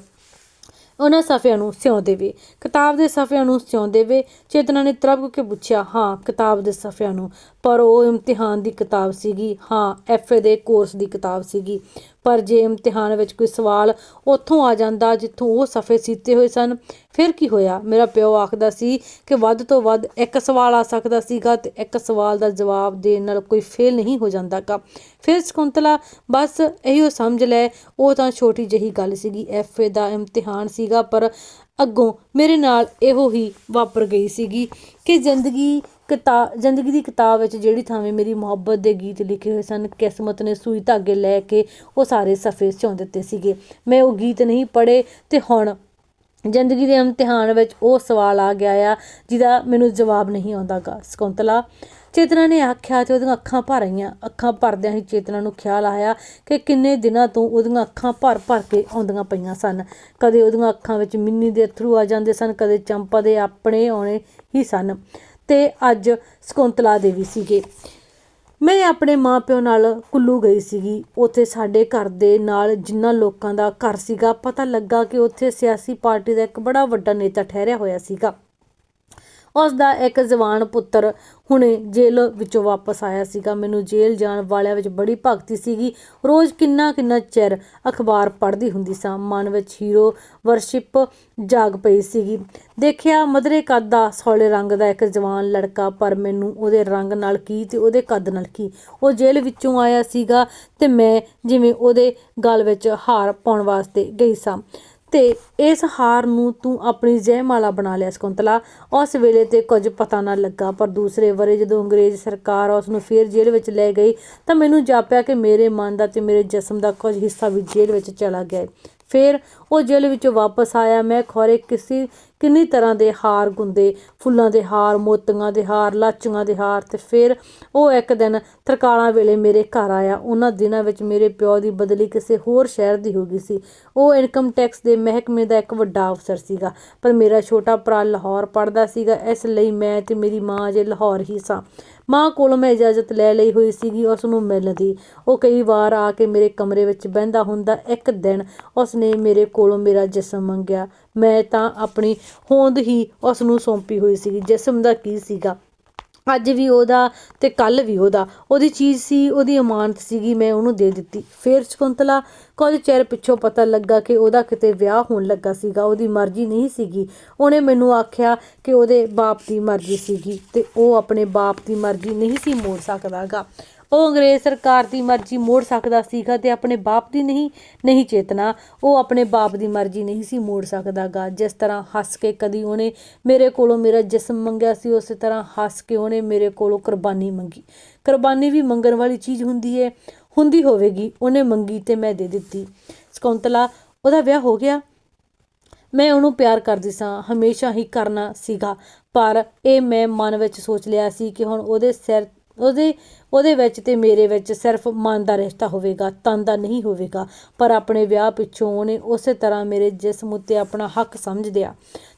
ਉਹਨਾਂ ਸਫ਼ਿਆਂ ਨੂੰ ਸਿਉਂ ਦੇਵੇ। ਕਿਤਾਬ ਦੇ ਸਫ਼ਿਆਂ ਨੂੰ ਸਿਉਂ ਦੇਵੇ। ਚੇਤਨਾ ਨੇ ਤਰਬ ਕੇ ਪੁੱਛਿਆ, ਹਾਂ, ਕਿਤਾਬ ਦੇ ਸਫ਼ਿਆਂ ਨੂੰ। ਪਰ ਉਹ ਇਮਤਿਹਾਨ ਦੀ ਕਿਤਾਬ ਸੀਗੀ। ਹਾਂ, ਐਫਏ ਦੇ ਕੋਰਸ ਦੀ ਕਿਤਾਬ ਸੀਗੀ। ਪਰ ਜੇ ਇਮਤਿਹਾਨ ਵਿੱਚ ਕੋਈ ਸਵਾਲ ਉੱਥੋਂ ਆ ਜਾਂਦਾ ਜਿੱਥੋਂ ਉਹ ਸਫੇ ਸੀਤੇ ਹੋਏ ਸਨ, ਫਿਰ ਕੀ ਹੋਇਆ? ਮੇਰਾ ਪਿਓ ਆਖਦਾ ਸੀ ਕਿ ਵੱਧ ਤੋਂ ਵੱਧ ਇੱਕ ਸਵਾਲ ਆ ਸਕਦਾ ਸੀਗਾ ਤੇ ਇੱਕ ਸਵਾਲ ਦਾ ਜਵਾਬ ਦੇਣ ਨਾਲ ਕੋਈ ਫੇਲ ਨਹੀਂ ਹੋ ਜਾਂਦਾ ਜਾਂਦਾਗਾ। ਫਿਰ ਸਕੁੰਤਲਾ, ਬਸ ਇਹੋ ਸਮਝ ਲੈ, ਉਹ ਤਾਂ ਛੋਟੀ ਜਿਹੀ ਗੱਲ ਸੀਗੀ, ਐਫਏ ਦਾ ਇਮਤਿਹਾਨ ਸੀਗਾ, ਪਰ ਅੱਗੋਂ ਮੇਰੇ ਨਾਲ ਇਹੋ ਹੀ ਵਾਪਰ ਗਈ ਸੀਗੀ ਕਿ ਜ਼ਿੰਦਗੀ ਕਿਤਾ, ਜ਼ਿੰਦਗੀ ਦੀ ਕਿਤਾਬ ਵਿੱਚ ਜਿਹੜੀ ਥਾਵੇਂ ਮੇਰੀ ਮੁਹੱਬਤ ਦੇ ਗੀਤ ਲਿਖੇ ਹੋਏ ਸਨ, ਕਿਸਮਤ ਨੇ ਸੂਈ ਧਾਗੇ ਲੈ ਕੇ ਉਹ ਸਾਰੇ ਸਫੇ ਸਿਉਂ ਦਿੱਤੇ ਸੀਗੇ। ਮੈਂ ਉਹ ਗੀਤ ਨਹੀਂ ਪੜ੍ਹੇ ਤੇ ਹੁਣ ਜ਼ਿੰਦਗੀ ਦੇ ਇਮਤਿਹਾਨ ਵਿੱਚ ਉਹ ਸਵਾਲ ਆ ਗਿਆ ਆ, ਜਿਹਦਾ ਮੈਨੂੰ ਜਵਾਬ ਨਹੀਂ ਆਉਂਦਾਗਾ। ਸਕੁੰਤਲਾ, ਚੇਤਨਾ ਨੇ ਆਖਿਆ ਤੇ ਉਹਦੀਆਂ ਅੱਖਾਂ ਭਰ ਆਈਆਂ। ਅੱਖਾਂ ਭਰਦਿਆਂ ਹੀ ਚੇਤਨਾ ਨੂੰ ਖਿਆਲ ਆਇਆ ਕਿ ਕਿੰਨੇ ਦਿਨਾਂ ਤੋਂ ਉਹਦੀਆਂ ਅੱਖਾਂ ਭਰ ਭਰ ਕੇ ਆਉਂਦੀਆਂ ਪਈਆਂ ਸਨ। ਕਦੇ ਉਹਦੀਆਂ ਅੱਖਾਂ ਵਿੱਚ ਮਿੰਨੀ ਦੇ ਅਥਰੂ ਆ ਜਾਂਦੇ ਸਨ, ਕਦੇ ਚੰਪਾ ਦੇ ਆਪਣੇ ਆਉਣੇ ਹੀ ਸਨ। ਤੇ ਅੱਜ ਸਕੁੰਤਲਾ ਦੇਵੀ ਸੀਗੇ। ਮੈਂ ਆਪਣੇ ਮਾਪਿਓ ਨਾਲ ਕੁੱਲੂ ਗਈ ਸੀਗੀ। ਉੱਥੇ ਸਾਡੇ ਘਰ ਦੇ ਨਾਲ ਜਿੰਨਾ ਲੋਕਾਂ ਦਾ ਘਰ ਸੀਗਾ, ਪਤਾ ਲੱਗਾ ਕਿ ਉੱਥੇ ਸਿਆਸੀ ਪਾਰਟੀ ਦਾ ਇੱਕ ਬੜਾ ਵੱਡਾ ਨੇਤਾ ਠਹਿਰਿਆ ਹੋਇਆ ਸੀਗਾ। ਉਸ ਦਾ ਇੱਕ ਜਵਾਨ ਪੁੱਤਰ ਹੁਣੇ ਜੇਲ੍ਹ ਵਿੱਚੋਂ ਵਾਪਸ ਆਇਆ ਸੀਗਾ। ਮੈਨੂੰ ਜੇਲ੍ਹ ਜਾਣ ਵਾਲਿਆਂ ਵਿੱਚ ਬੜੀ ਭਗਤੀ ਸੀਗੀ। ਰੋਜ਼ ਕਿੰਨਾ ਕਿੰਨਾ ਚਿਰ ਅਖਬਾਰ ਪੜ੍ਹਦੀ ਹੁੰਦੀ ਸਾਂ। ਮਨ ਵਿੱਚ ਹੀਰੋ ਵਰਸ਼ਿਪ ਜਾਗ ਪਈ ਸੀਗੀ। ਦੇਖਿਆ ਮਧਰੇ ਕੱਦ ਦਾ ਸੌਲੇ ਰੰਗ ਦਾ ਇੱਕ ਜਵਾਨ ਲੜਕਾ, ਪਰ ਮੈਨੂੰ ਉਹਦੇ ਰੰਗ ਨਾਲ ਕੀ ਤੇ ਉਹਦੇ ਕੱਦ ਨਾਲ ਕੀ? ਉਹ ਜੇਲ੍ਹ ਵਿੱਚੋਂ ਆਇਆ ਸੀਗਾ ਤੇ ਮੈਂ ਜਿਵੇਂ ਉਹਦੇ ਗਲ ਵਿੱਚ ਹਾਰ ਪਾਉਣ ਵਾਸਤੇ ਗਈ ਸਾਂ। ਤੇ ਇਸ ਹਾਰ ਨੂੰ ਤੂੰ ਆਪਣੀ ਜੈਮਾਲਾ ਬਣਾ ਲਿਆ ਸਕੁੰਤਲਾ ਉਸ ਵੇਲੇ ਤੇ ਕੁਝ ਪਤਾ ਨਾ ਲੱਗਾ, ਪਰ ਦੂਸਰੇ ਵਰੇ ਜਦੋਂ ਅੰਗਰੇਜ਼ ਸਰਕਾਰ ਉਸ ਨੂੰ ਫੇਰ ਜੇਲ੍ਹ ਵਿੱਚ ਲੈ ਗਈ, ਤਾਂ ਮੈਨੂੰ ਜਾਪਿਆ ਕਿ ਮੇਰੇ ਮਨ ਦਾ ਤੇ ਮੇਰੇ ਜਿਸਮ ਦਾ ਕੁਝ ਹਿੱਸਾ ਵੀ ਜੇਲ੍ਹ ਵਿੱਚ ਚਲਾ ਗਿਆ ਹੈ। ਫਿਰ ਉਹ ਜੇਲ੍ਹ ਵਿੱਚੋਂ ਵਾਪਸ ਆਇਆ, ਮੈਂ ਖੋਰੇ ਕਿਸੇ ਕਿੰਨੀ ਤਰ੍ਹਾਂ ਦੇ ਹਾਰ ਗੁੰਦੇ, ਫੁੱਲਾਂ ਦੇ ਹਾਰ, ਮੋਤੀਆਂ ਦੇ ਹਾਰ, ਲਾਚੀਆਂ ਦੇ ਹਾਰ ਤੇ ਫਿਰ ਉਹ ਇੱਕ ਦਿਨ ਤਰਕਾਲਾਂ ਵੇਲੇ ਮੇਰੇ ਘਰ ਆਇਆ। ਉਹਨਾਂ ਦਿਨਾਂ ਵਿੱਚ ਮੇਰੇ ਪਿਓ ਦੀ ਬਦਲੀ ਕਿਸੇ ਹੋਰ ਸ਼ਹਿਰ ਦੀ ਹੋ ਗਈ ਸੀ। ਉਹ ਇਨਕਮ ਟੈਕਸ ਦੇ ਮਹਿਕਮੇ ਦਾ ਇੱਕ ਵੱਡਾ ਅਫਸਰ ਸੀਗਾ, ਪਰ ਮੇਰਾ ਛੋਟਾ ਭਰਾ ਲਾਹੌਰ ਪੜਦਾ ਸੀਗਾ, ਇਸ ਲਈ ਮੈਂ ਤੇ ਮੇਰੀ ਮਾਂ ਜੇ ਲਾਹੌਰ ਹੀ ਸਾਂ। ਮਾਂ ਕੋਲੋਂ ਮੈਂ ਇਜਾਜ਼ਤ ਲੈ ਲਈ ਹੋਈ ਸੀਗੀ, ਉਸ ਨੂੰ ਮਿਲਣ ਦੀ। ਉਹ ਕਈ ਵਾਰ ਆ ਕੇ ਮੇਰੇ ਕਮਰੇ ਵਿੱਚ ਬਹਿੰਦਾ ਹੁੰਦਾ। ਇੱਕ ਦਿਨ ਉਸ ਨੇ ਮੇਰੇ ਕੋਲੋਂ ਮੇਰਾ ਜਿਸਮ ਮੰਗਿਆ। ਮੈਂ ਤਾਂ ਆਪਣੀ ਹੋਂਦ ਹੀ ਉਸ ਨੂੰ ਸੌਂਪੀ ਹੋਈ ਸੀਗੀ। ਜਿਸਮ ਦਾ ਕੀ ਸੀਗਾ? ਅੱਜ ਵੀ ਉਹਦਾ ਤੇ ਕੱਲ ਵੀ ਉਹਦਾ। ਉਹਦੀ ਚੀਜ਼ ਸੀ, ਉਹਦੀ ਅਮਾਨਤ ਸੀਗੀ, ਮੈਂ ਉਹਨੂੰ ਦੇ ਦਿੱਤੀ। ਫਿਰ ਸ਼ਕੁੰਤਲਾ ਕੁਝ ਚਿਰ ਪਿੱਛੋਂ ਪਤਾ ਲੱਗਾ ਕਿ ਉਹਦਾ ਕਿਤੇ ਵਿਆਹ ਹੋਣ ਲੱਗਾ ਸੀਗਾ, ਉਹਦੀ ਮਰਜ਼ੀ ਨਹੀਂ ਸੀਗੀ। ਉਹਨੇ ਮੈਨੂੰ ਆਖਿਆ ਕਿ ਉਹਦੇ ਬਾਪ ਦੀ ਮਰਜ਼ੀ ਸੀਗੀ ਤੇ ਉਹ ਆਪਣੇ ਬਾਪ ਦੀ ਮਰਜ਼ੀ ਨਹੀਂ ਸੀ ਮੋੜ ਸਕਦਾਗਾ। ਉਹ ਅੰਗਰੇਜ਼ ਸਰਕਾਰ ਦੀ ਮਰਜ਼ੀ ਮੋੜ ਸਕਦਾ ਸੀਗਾ ਤੇ ਆਪਣੇ ਬਾਪ ਦੀ ਨਹੀਂ ਨਹੀਂ ਚੇਤਨਾ। ਉਹ ਆਪਣੇ ਬਾਪ ਦੀ ਮਰਜ਼ੀ ਨਹੀਂ ਸੀ ਮੋੜ ਸਕਦਾਗਾ। ਜਿਸ ਤਰ੍ਹਾਂ ਹੱਸ ਕੇ ਕਦੀ ਉਹਨੇ ਮੇਰੇ ਕੋਲੋਂ ਮੇਰਾ ਜਿਸਮ ਮੰਗਿਆ ਸੀ, ਉਸੇ ਤਰ੍ਹਾਂ ਹੱਸ ਕੇ ਉਹਨੇ ਮੇਰੇ ਕੋਲੋਂ ਕੁਰਬਾਨੀ ਮੰਗੀ। ਕੁਰਬਾਨੀ ਵੀ ਮੰਗਣ ਵਾਲੀ ਚੀਜ਼ ਹੁੰਦੀ ਹੈ ਹੁੰਦੀ ਹੋਵੇਗੀ। ਉਹਨੇ ਮੰਗੀ ਤੇ ਮੈਂ ਦੇ ਦਿੱਤੀ। ਸਕੁੰਤਲਾ, ਉਹਦਾ ਵਿਆਹ ਹੋ ਗਿਆ। ਮੈਂ ਉਹਨੂੰ ਪਿਆਰ ਕਰਦੀ ਸਾਂ, ਹਮੇਸ਼ਾ ਹੀ ਕਰਨਾ ਸੀਗਾ। ਪਰ ਇਹ ਮੈਂ ਮਨ ਵਿੱਚ ਸੋਚ ਲਿਆ ਸੀ ਕਿ ਹੁਣ ਉਹਦੇ ਸਿਰ, ਉਹਦੇ ਉਹਦੇ ਵਿੱਚ ਤੇ ਮੇਰੇ ਵਿੱਚ ਸਿਰਫ ਮਨ ਦਾ ਰਿਸ਼ਤਾ ਹੋਵੇਗਾ, ਤਨ ਦਾ ਨਹੀਂ ਹੋਵੇਗਾ। ਪਰ ਆਪਣੇ ਵਿਆਹ ਪਿੱਛੋਂ ਉਹਨੇ ਉਸੇ ਤਰ੍ਹਾਂ ਮੇਰੇ ਜਿਸਮ ਉੱਤੇ ਆਪਣਾ ਹੱਕ ਸਮਝ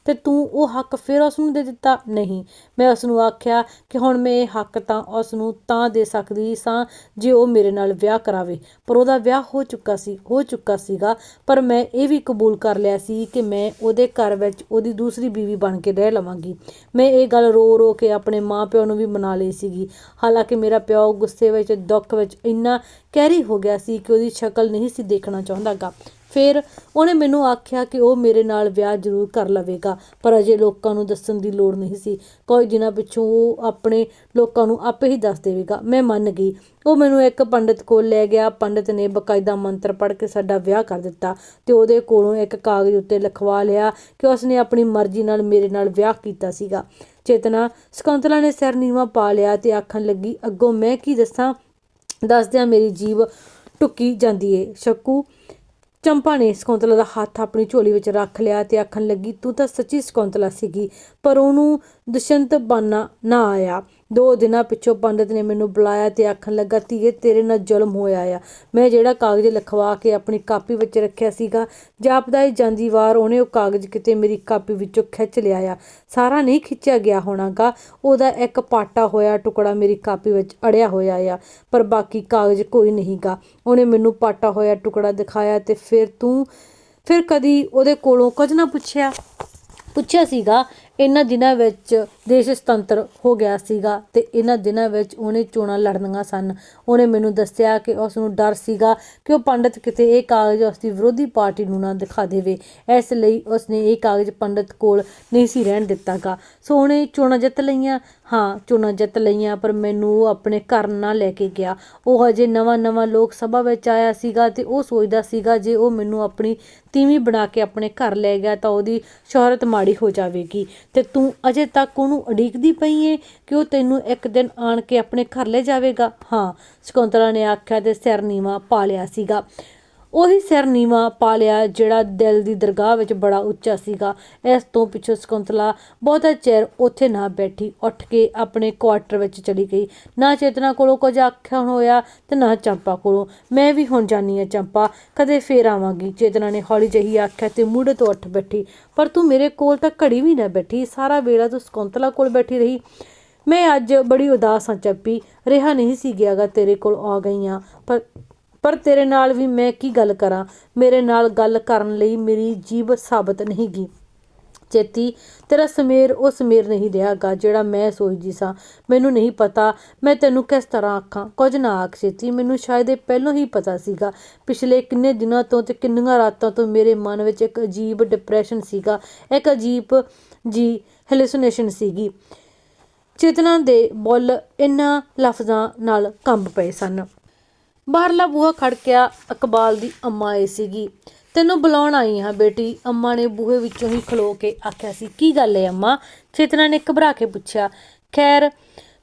ਤੇ ਤੂੰ ਉਹ ਹੱਕ ਫਿਰ ਉਸ ਨੂੰ ਦੇ ਦਿੱਤਾ? ਨਹੀਂ। ਮੈਂ ਉਸ ਨੂੰ ਆਖਿਆ ਕਿ ਹੁਣ ਮੈਂ ਇਹ ਹੱਕ ਤਾਂ ਉਸ ਨੂੰ ਤਾਂ ਦੇ ਸਕਦੀ ਸਾਂ ਜੇ ਉਹ ਮੇਰੇ ਨਾਲ ਵਿਆਹ ਕਰਾਵੇ। ਪਰ ਉਹਦਾ ਵਿਆਹ ਹੋ ਚੁੱਕਾ ਸੀ, ਹੋ ਚੁੱਕਾ ਸੀਗਾ। ਪਰ ਮੈਂ ਇਹ ਵੀ ਕਬੂਲ ਕਰ ਲਿਆ ਸੀ ਕਿ ਮੈਂ ਉਹਦੇ ਘਰ ਵਿੱਚ ਉਹਦੀ ਦੂਸਰੀ ਬੀਵੀ ਬਣ ਕੇ ਰਹਿ ਲਵਾਂਗੀ। ਮੈਂ ਇਹ ਗੱਲ ਰੋ ਰੋ ਕੇ ਆਪਣੇ ਮਾਪਿਆਂ ਨੂੰ ਵੀ ਮਨਾ ਲਈ ਸੀਗੀ। ਹਾਲਾਂਕਿ ਮੇਰਾ ਪਿਓ ਗੁੱਸੇ ਵਿੱਚ, ਦੁੱਖ ਵਿੱਚ ਇੰਨਾ ਕਹਿਰੀ ਹੋ ਗਿਆ ਸੀ ਕਿ ਉਹਦੀ ਸ਼ਕਲ ਨਹੀਂ ਸੀ ਦੇਖਣਾ ਚਾਹੁੰਦਾਗਾ। ਫਿਰ ਉਹਨੇ ਮੈਨੂੰ ਆਖਿਆ ਕਿ ਉਹ ਮੇਰੇ ਨਾਲ ਵਿਆਹ ਜ਼ਰੂਰ ਕਰ ਲਵੇਗਾ, ਪਰ ਅਜੇ ਲੋਕਾਂ ਨੂੰ ਦੱਸਣ ਦੀ ਲੋੜ ਨਹੀਂ ਸੀ। ਕੋਈ ਦਿਨਾਂ ਪਿੱਛੋਂ ਉਹ ਆਪਣੇ ਲੋਕਾਂ ਨੂੰ ਆਪੇ ਹੀ ਦੱਸ ਦੇਵੇਗਾ। ਮੈਂ ਮੰਨ ਗਈ। ਉਹ ਮੈਨੂੰ ਇੱਕ ਪੰਡਿਤ ਕੋਲ ਲੈ ਗਿਆ। ਪੰਡਿਤ ਨੇ ਬਕਾਇਦਾ ਮੰਤਰ ਪੜ੍ਹ ਕੇ ਸਾਡਾ ਵਿਆਹ ਕਰ ਦਿੱਤਾ ਤੇ ਉਹਦੇ ਕੋਲੋਂ ਇੱਕ ਕਾਗਜ਼ ਉੱਤੇ ਲਿਖਵਾ ਲਿਆ ਕਿ ਉਸਨੇ ਆਪਣੀ ਮਰਜ਼ੀ ਨਾਲ ਮੇਰੇ ਨਾਲ ਵਿਆਹ ਕੀਤਾ ਸੀਗਾ। ਚੇਤਨਾ ਸਕੁੰਤਲਾ ਨੇ ਸਿਰ ਨੀਵਾ ਪਾ ਲਿਆ ਤੇ ਆਖਣ ਲੱਗੀ, ਅੱਗੋਂ ਮੈਂ ਕੀ ਦੱਸਾਂ? ਦੱਸਦਿਆਂ ਮੇਰੀ ਜੀਭ ਟੁੱਕੀ ਜਾਂਦੀ ਏ। ਸ਼ੱਕੂ ਚੰਪਾ ਨੇ ਸਕੁੰਤਲਾ ਦਾ ਹੱਥ ਆਪਣੀ ਝੋਲੀ ਵਿੱਚ ਰੱਖ ਲਿਆ ਤੇ ਆਖਣ ਲੱਗੀ, ਤੂੰ ਤਾਂ ਸੱਚੀ ਸਕੁੰਤਲਾ ਸੀਗੀ, ਪਰ ਉਹਨੂੰ ਦੁਸ਼ੰਤ ਬਾਨਾ ਨਾ ਆਇਆ। ਦੋ ਦਿਨਾਂ ਪਿੱਛੋਂ ਪੰਡਿਤ ਨੇ ਮੈਨੂੰ ਬੁਲਾਇਆ ਤੇ ਆਖਣ ਲੱਗਾ, ਧੀਏ, ਤੇਰੇ ਨਾਲ ਜ਼ੁਲਮ ਹੋਇਆ ਆ। ਮੈਂ ਜਿਹੜਾ ਕਾਗਜ਼ ਲਿਖਵਾ ਕੇ ਆਪਣੀ ਕਾਪੀ ਵਿੱਚ ਰੱਖਿਆ ਸੀਗਾ ਜਾਪਦਾ ਹੀ ਜਾਂਦੀ ਵਾਰ ਉਹਨੇ ਉਹ ਕਾਗਜ਼ ਕਿਤੇ ਮੇਰੀ ਕਾਪੀ ਵਿੱਚੋਂ ਖਿੱਚ ਲਿਆ ਆ। ਸਾਰਾ ਨਹੀਂ ਖਿੱਚਿਆ ਗਿਆ ਹੋਣਾਗਾ। ਉਹਦਾ ਇੱਕ ਪਾਟਾ ਹੋਇਆ, ਟੁਕੜਾ ਮੇਰੀ ਕਾਪੀ ਵਿੱਚ ਅੜਿਆ ਹੋਇਆ ਆ, ਪਰ ਬਾਕੀ ਕਾਗਜ਼ ਕੋਈ ਨਹੀਂਗਾ। ਉਹਨੇ ਮੈਨੂੰ ਪਾਟਾ ਹੋਇਆ, ਟੁਕੜਾ ਦਿਖਾਇਆ ਤੇ ਫਿਰ ਤੂੰ, ਫਿਰ ਕਦੀ ਉਹਦੇ ਕੋਲੋਂ ਕੁਝ ਨਾ ਪੁੱਛਿਆ? ਪੁੱਛਿਆ ਸੀਗਾ ਇਹਨਾਂ ਦਿਨਾਂ ਵਿੱਚ ਦੇਸ਼ ਸੁਤੰਤਰ ਹੋ ਗਿਆ ਸੀਗਾ ਤੇ ਇਹਨਾਂ ਦਿਨਾਂ ਵਿੱਚ ਉਹਨੇ ਚੋਣਾਂ ਲੜਨੀਆਂ ਸਨ। ਉਹਨੇ ਮੈਨੂੰ ਦੱਸਿਆ ਕਿ ਉਸ ਨੂੰ ਡਰ ਸੀਗਾ ਕਿ ਉਹ ਪੰਡਤ ਕਿਤੇ ਇਹ ਕਾਗਜ਼ ਉਸ ਦੀ ਵਿਰੋਧੀ ਪਾਰਟੀ ਨੂੰ ਨਾ ਦਿਖਾ ਦੇਵੇ। ਇਸ ਲਈ ਉਸਨੇ ਇਹ ਕਾਗਜ਼ ਪੰਡਤ ਕੋਲ ਨਹੀਂ ਸੀ ਰਹਿਣ ਦਿੱਤਾਗਾ। ਸੋ ਉਹਨੇ ਚੋਣਾਂ ਜਿੱਤ ਲਈਆਂ। ਹਾਂ, ਚੋਣਾਂ ਜਿੱਤ ਲਈਆਂ, ਪਰ ਮੈਨੂੰ ਉਹ ਆਪਣੇ ਘਰ ਨਾ ਲੈ ਕੇ ਗਿਆ। ਉਹ ਹਜੇ ਨਵਾਂ ਨਵਾਂ ਲੋਕ ਸਭਾ ਵਿੱਚ ਆਇਆ ਸੀਗਾ ਤੇ ਉਹ ਸੋਚਦਾ ਸੀਗਾ ਜੇ ਉਹ ਮੈਨੂੰ ਆਪਣੀ ਤੀਵੀਂ ਬਣਾ ਕੇ ਆਪਣੇ ਘਰ ਲੈ ਗਿਆ ਤਾਂ ਉਹਦੀ ਸ਼ੋਹਰਤ ਮਾੜੀ ਹੋ ਜਾਵੇਗੀ। ਤੇ ਤੂੰ ਅਜੇ ਤੱਕ ਉਹਨੂੰ ਉਡੀਕਦੀ ਪਈ ਏ ਕਿ ਉਹ ਤੈਨੂੰ ਇੱਕ ਦਿਨ ਆਣ ਕੇ ਆਪਣੇ ਘਰ ਲੈ ਜਾਵੇਗਾ? ਹਾਂ ਸ਼ਕੁੰਤਲਾ ਨੇ ਆਖਿਆ ਤੇ ਸਿਰ ਨੀਵਾ ਪਾ ਲਿਆ ਸੀਗਾ। ਉਹੀ ਸਿਰ ਨੀਵਾ ਪਾ ਲਿਆ ਜਿਹੜਾ ਦਿਲ ਦੀ ਦਰਗਾਹ ਵਿੱਚ ਬੜਾ ਉੱਚਾ ਸੀਗਾ। ਇਸ ਤੋਂ ਪਿੱਛੋਂ ਸਕੁੰਤਲਾ ਬਹੁਤਾ ਚਿਰ ਉੱਥੇ ਨਾ ਬੈਠੀ, ਉੱਠ ਕੇ ਆਪਣੇ ਕੁਆਟਰ ਵਿੱਚ ਚਲੀ ਗਈ। ਨਾ ਚੇਤਨਾ ਕੋਲੋਂ ਕੁਝ ਆਖਿਆ ਹੋਇਆ ਤੇ ਨਾ ਚੰਪਾ ਕੋਲੋਂ। ਮੈਂ ਵੀ ਹੁਣ ਜਾਨੀ ਆ ਚੰਪਾ, ਕਦੇ ਫੇਰ ਆਵਾਂਗੀ। ਚੇਤਨਾ ਨੇ ਹੌਲੀ ਜਿਹੀ ਆਖਿਆ ਤੇ ਮੁੱਢ ਤੋਂ ਉੱਠ ਬੈਠੀ। ਪਰ ਤੂੰ ਮੇਰੇ ਕੋਲ ਤਾਂ ਘੜੀ ਵੀ ਨਾ ਬੈਠੀ, ਸਾਰਾ ਵੇਲਾ ਤੂੰ ਸਕੁੰਤਲਾ ਕੋਲ ਬੈਠੀ ਰਹੀ। ਮੈਂ ਅੱਜ ਬੜੀ ਉਦਾਸ ਹਾਂ ਚੱਪੀ ਰਿਹਾ ਨਹੀਂ ਸੀ ਗਿਆਗਾ ਤੇਰੇ ਕੋਲ ਆ ਗਈ ਹਾਂ ਪਰ ਪਰ ਤੇਰੇ ਨਾਲ ਵੀ ਮੈਂ ਕੀ ਗੱਲ ਕਰਾਂ? ਮੇਰੇ ਨਾਲ ਗੱਲ ਕਰਨ ਲਈ ਮੇਰੀ ਜੀਭ ਸਾਬਤ ਨਹੀਂ ਗੀ ਚੇਤੀ, ਤੇਰਾ ਸਮੇਰ ਉਹ ਸਮੇਰ ਨਹੀਂ ਰਿਹਾਗਾ ਜਿਹੜਾ ਮੈਂ ਸੋਚਦੀ ਸਾਂ। ਮੈਨੂੰ ਨਹੀਂ ਪਤਾ ਮੈਂ ਤੈਨੂੰ ਕਿਸ ਤਰ੍ਹਾਂ ਆਖਾਂ। ਕੁਝ ਨਾ ਆਖ ਚੇਤੀ, ਮੈਨੂੰ ਸ਼ਾਇਦ ਇਹ ਪਹਿਲਾਂ ਹੀ ਪਤਾ ਸੀਗਾ। ਪਿਛਲੇ ਕਿੰਨੇ ਦਿਨਾਂ ਤੋਂ ਤੇ ਕਿੰਨੀਆਂ ਰਾਤਾਂ ਤੋਂ ਮੇਰੇ ਮਨ ਵਿੱਚ ਇੱਕ ਅਜੀਬ ਡਿਪਰੈਸ਼ਨ ਸੀਗਾ। ਇੱਕ ਅਜੀਬ ਜੀ ਹੈਲੂਸੀਨੇਸ਼ਨ ਸੀਗੀ। ਚੇਤਨਾ ਦੇ ਬੁੱਲ ਇਨ੍ਹਾਂ ਲਫ਼ਜ਼ਾਂ ਨਾਲ ਕੰਬ ਪਏ ਸਨ। ਬਾਹਰਲਾ ਬੂਹਾ ਖੜਕਿਆ ਇਕਬਾਲ ਦੀ ਅੰਮਾ ਆਈ ਸੀਗੀ। ਤੈਨੂੰ ਬੁਲਾਉਣ ਆਈ ਹਾਂ ਬੇਟੀ। ਅੰਮਾ ਨੇ ਬੂਹੇ ਵਿੱਚੋਂ ਹੀ ਖਲੋ ਕੇ ਆਖਿਆ ਸੀ, ਕੀ ਗੱਲ ਹੈ ਅੰਮਾ? ਚੇਤਨਾ ਨੇ ਘਬਰਾ ਕੇ ਪੁੱਛਿਆ, ਖੈਰ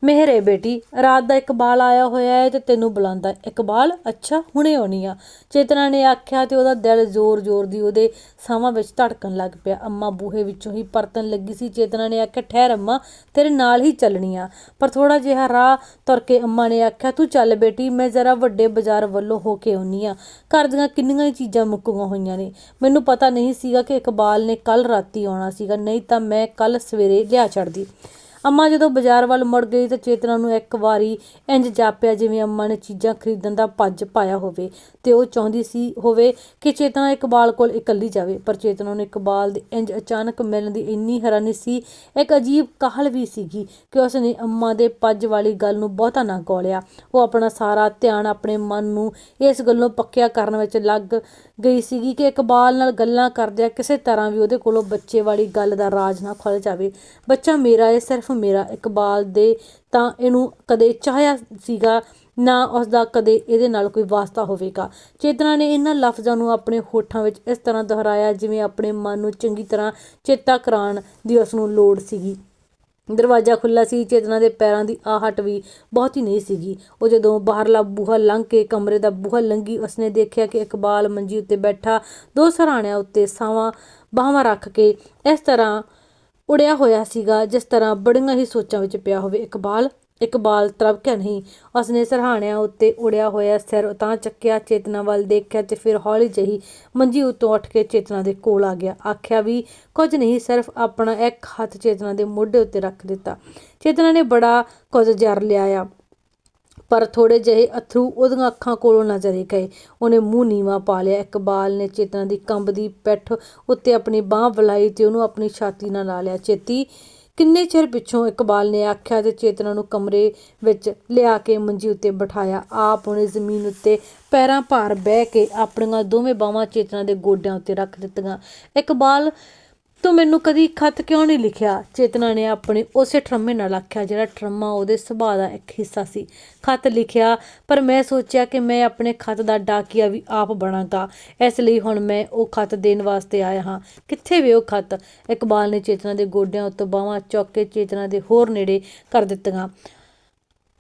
ਮਿਹਰੇ ਬੇਟੀ, ਰਾਤ ਦਾ ਇਕਬਾਲ ਆਇਆ ਹੋਇਆ ਹੈ ਤੇ ਤੈਨੂੰ ਬੁਲਾਉਂਦਾ ਹੈ। ਇਕਬਾਲ ਅੱਛਾ, ਹੁਣੇ ਆਉਣੀ ਆ। ਚੇਤਨਾ ਨੇ ਆਖਿਆ ਤੇ ਉਹਦਾ ਦਿਲ ਜ਼ੋਰ-ਜ਼ੋਰ ਦੀ ਉਹਦੇ ਸਾਹਾਂ ਵਿੱਚ ਧੜਕਣ ਲੱਗ ਪਿਆ। ਅੰਮਾ ਬੂਹੇ ਵਿੱਚੋਂ ਹੀ ਪਰਤਣ ਲੱਗੀ ਸੀ। ਚੇਤਨਾ ਨੇ ਆਖਿਆ, ਠਹਿਰ ਅੰਮਾ, ਤੇਰੇ ਨਾਲ ਹੀ ਚੱਲਣੀ ਆ। ਪਰ ਥੋੜਾ ਜਿਹਾ ਰਾਹ ਤੁਰ ਕੇ ਅੰਮਾ ਨੇ ਆਖਿਆ, ਤੂੰ ਚੱਲ ਬੇਟੀ, ਮੈਂ ਜ਼ਰਾ ਵੱਡੇ ਬਾਜ਼ਾਰ ਵੱਲੋਂ ਹੋ ਕੇ ਆਉਣੀ ਆ। ਘਰ ਦੀਆਂ ਕਿੰਨੀਆਂ ਹੀ ਚੀਜ਼ਾਂ ਮੁੱਕੀਆਂ ਹੋਈਆਂ ਨੇ। ਮੈਨੂੰ ਪਤਾ ਨਹੀਂ ਸੀਗਾ ਕਿ ਇਕਬਾਲ ਨੇ ਕੱਲ ਰਾਤੀ ਆਉਣਾ ਸੀਗਾ। ਨਹੀਂ ਤਾਂ ਮੈਂ ਕੱਲ ਸਵੇਰੇ ਲਿਆ ਛੱਡਦੀ। ਅੰਮਾ ਜਦੋਂ ਬਾਜ਼ਾਰ ਵੱਲ ਮੁੜ ਗਈ ਤਾਂ ਚੇਤਨਾ ਨੂੰ ਇੱਕ ਵਾਰੀ ਇੰਜ ਜਾਪਿਆ ਜਿਵੇਂ ਅੰਮਾ ਨੇ ਚੀਜ਼ਾਂ ਖਰੀਦਣ ਦਾ ਭੱਜ ਪਾਇਆ ਹੋਵੇ ਤੇ ਉਹ ਚਾਹੁੰਦੀ ਸੀ ਹੋਵੇ ਕਿ ਚੇਤਨਾ ਇਕਬਾਲ ਕੋਲ ਇਕੱਲੀ ਜਾਵੇ, ਪਰ ਚੇਤਨਾ ਨੂੰ ਇਕਬਾਲ ਦੇ ਇੰਜ ਅਚਾਨਕ ਮਿਲਣ ਦੀ ਇੰਨੀ ਹੈਰਾਨੀ ਸੀ, ਇੱਕ ਅਜੀਬ ਕਾਹਲ ਵੀ ਸੀਗੀ ਕਿ ਉਸ ਨੇ ਅੰਮਾ ਦੇ ਪੱਜ ਵਾਲੀ ਗੱਲ ਨੂੰ ਬਹੁਤਾ ਨਾ ਗੋਲਿਆ। ਉਹ ਆਪਣਾ ਸਾਰਾ ਧਿਆਨ ਆਪਣੇ ਮਨ ਨੂੰ ਇਸ ਗੱਲੋਂ ਪੱਕਿਆ ਕਰਨ ਵਿੱਚ ਲੱਗ ਗਈ ਸੀਗੀ ਕਿ ਇਕਬਾਲ ਨਾਲ ਗੱਲਾਂ ਕਰਦਿਆਂ ਕਿਸੇ ਤਰ੍ਹਾਂ ਵੀ ਉਹਦੇ ਕੋਲੋਂ ਬੱਚੇ ਵਾਲੀ ਗੱਲ ਦਾ ਰਾਜ ਨਾ ਖੁੱਲ ਜਾਵੇ। ਬੱਚਾ ਮੇਰਾ ਇਹ ਸਿਰਫ ਮੇਰਾ ਇਕਬਾਲ ਦੇ, ਤਾਂ ਇਹਨੂੰ ਕਦੇ ਚਾਹਿਆ ਸੀਗਾ ਨਾ ਉਸ ਦਾ ਕਦੇ ਇਹਦੇ ਨਾਲ ਕੋਈ ਵਾਸਤਾ ਹੋਵੇਗਾ। ਚੇਤਨਾ ਨੇ ਇਹਨਾਂ ਲਫ਼ਜ਼ਾਂ ਨੂੰ ਆਪਣੇ ਹੋਠਾਂ ਵਿੱਚ ਇਸ ਤਰ੍ਹਾਂ ਦੁਹਰਾਇਆ ਜਿਵੇਂ ਆਪਣੇ ਮਨ ਨੂੰ ਚੰਗੀ ਤਰ੍ਹਾਂ ਚੇਤਾ ਕਰਾਉਣ ਦੀ ਉਸ ਨੂੰ ਲੋੜ ਸੀਗੀ। ਦਰਵਾਜ਼ਾ ਖੁੱਲਾ ਸੀ, ਚੇਤਨਾ ਦੇ ਪੈਰਾਂ ਦੀ ਆਹਟ ਵੀ ਬਹੁਤੀ ਨਹੀਂ ਸੀਗੀ। ਉਹ ਜਦੋਂ ਬਾਹਰਲਾ ਬੂਹਾ ਲੰਘ ਕੇ ਕਮਰੇ ਦਾ ਬੂਹਾ ਲੰਘੀ, ਉਸਨੇ ਦੇਖਿਆ ਕਿ ਇਕਬਾਲ ਮੰਜੀ ਉੱਤੇ ਬੈਠਾ, ਦੋ ਸਰਾਣਿਆਂ ਉੱਤੇ ਸਾਵਾਂ ਬਾਹਾਂ ਰੱਖ ਕੇ ਇਸ ਤਰ੍ਹਾਂ ਉੜਿਆ ਹੋਇਆ ਸੀਗਾ, ਜਿਸ ਤਰ੍ਹਾਂ ਬੜੀਆਂ ਹੀ ਸੋਚਾਂ ਵਿੱਚ ਪਿਆ ਹੋਵੇ। ਇਕਬਾਲ ਇਕਬਾਲ ਤਰਬਕਿਆ ਨਹੀਂ। ਉਸਨੇ ਸਰਹਾਣਿਆਂ ਉੱਤੇ ਉੜਿਆ ਹੋਇਆ ਸਿਰ ਉਤਾਂ ਚੱਕਿਆ, ਚੇਤਨਾ ਵੱਲ ਦੇਖਿਆ ਤੇ ਫਿਰ ਹੌਲੀ ਜਿਹੀ ਮੰਜੀ ਉੱਤੋਂ ਉੱਠ ਕੇ ਚੇਤਨਾ ਦੇ ਕੋਲ ਆ ਗਿਆ। ਆਖਿਆ ਵੀ, ਕੁਝ ਨਹੀਂ, ਸਿਰਫ ਆਪਣਾ ਇੱਕ ਹੱਥ ਚੇਤਨਾ ਦੇ ਮੋਢੇ ਉੱਤੇ ਰੱਖ ਦਿੱਤਾ। ਚੇਤਨਾ ਨੇ ਬੜਾ ਕੁਝ ਜਰ ਲਿਆ ਪਰ ਥੋੜੇ ਜਿਹੇ ਅਥਰੂ ਉਹਦੀਆਂ ਅੱਖਾਂ ਕੋਲੋਂ ਨਜ਼ਰ ਹੀ ਗਏ। ਉਹਨੇ ਮੂੰਹ ਨੀਵਾ ਪਾ ਲਿਆ। ਇਕਬਾਲ ਨੇ ਚੇਤਨਾ ਦੀ ਕੰਬਦੀ ਪੈਠ ਉੱਤੇ ਆਪਣੀ ਬਾਹ ਵਲਾਈ ਤੇ ਉਹਨੂੰ ਆਪਣੀ ਛਾਤੀ ਨਾਲ ਲਾ ਲਿਆ। ਚੇਤੀ, ਕਿੰਨੇ ਚਿਰ ਪਿੱਛੋਂ? ਇਕਬਾਲ ਨੇ ਆਖਿਆ ਤੇ ਚੇਤਨਾ ਨੂੰ ਕਮਰੇ ਵਿੱਚ ਲਿਆ ਕੇ ਮੰਜੀ ਉੱਤੇ ਬਿਠਾਇਆ। ਆਪ ਉਹਨੇ ਜ਼ਮੀਨ ਉੱਤੇ ਪੈਰਾਂ ਭਾਰ ਬਹਿ ਕੇ ਆਪਣੀਆਂ ਦੋਵੇਂ ਬਾਹਾਂ ਚੇਤਨਾ ਦੇ ਗੋਡਿਆਂ ਉੱਤੇ ਰੱਖ ਦਿੱਤੀਆਂ। ਇਕਬਾਲ ਤੂੰ ਮੈਨੂੰ ਕਦੀ ਖਤ ਕਿਉਂ ਨਹੀਂ ਲਿਖਿਆ? ਚੇਤਨਾ ਨੇ ਆਪਣੇ ਉਸੇ ਠਰਮੇ ਨਾਲ ਆਖਿਆ, ਜਿਹੜਾ ਠਰਮਾ ਉਹਦੇ ਸੁਭਾਅ ਦਾ ਇੱਕ ਹਿੱਸਾ ਸੀ। ਖਤ ਲਿਖਿਆ, ਪਰ ਮੈਂ ਸੋਚਿਆ ਕਿ ਮੈਂ ਆਪਣੇ ਖਤ ਦਾ ਡਾਕੀਆ ਵੀ ਆਪ ਬਣਾਂਗਾ। ਇਸ ਲਈ ਹੁਣ ਮੈਂ ਉਹ ਖਤ ਦੇਣ ਵਾਸਤੇ ਆਇਆ ਹਾਂ। ਕਿੱਥੇ ਵੇ ਉਹ ਖਤ? ਇਕਬਾਲ ਨੇ ਚੇਤਨਾ ਦੇ ਗੋਡਿਆਂ ਉੱਤੇ ਬਾਹਾਂ ਚੁੱਕ ਕੇ ਚੇਤਨਾ ਦੇ ਹੋਰ ਨੇੜੇ ਕਰ ਦਿੱਤੀਆਂ।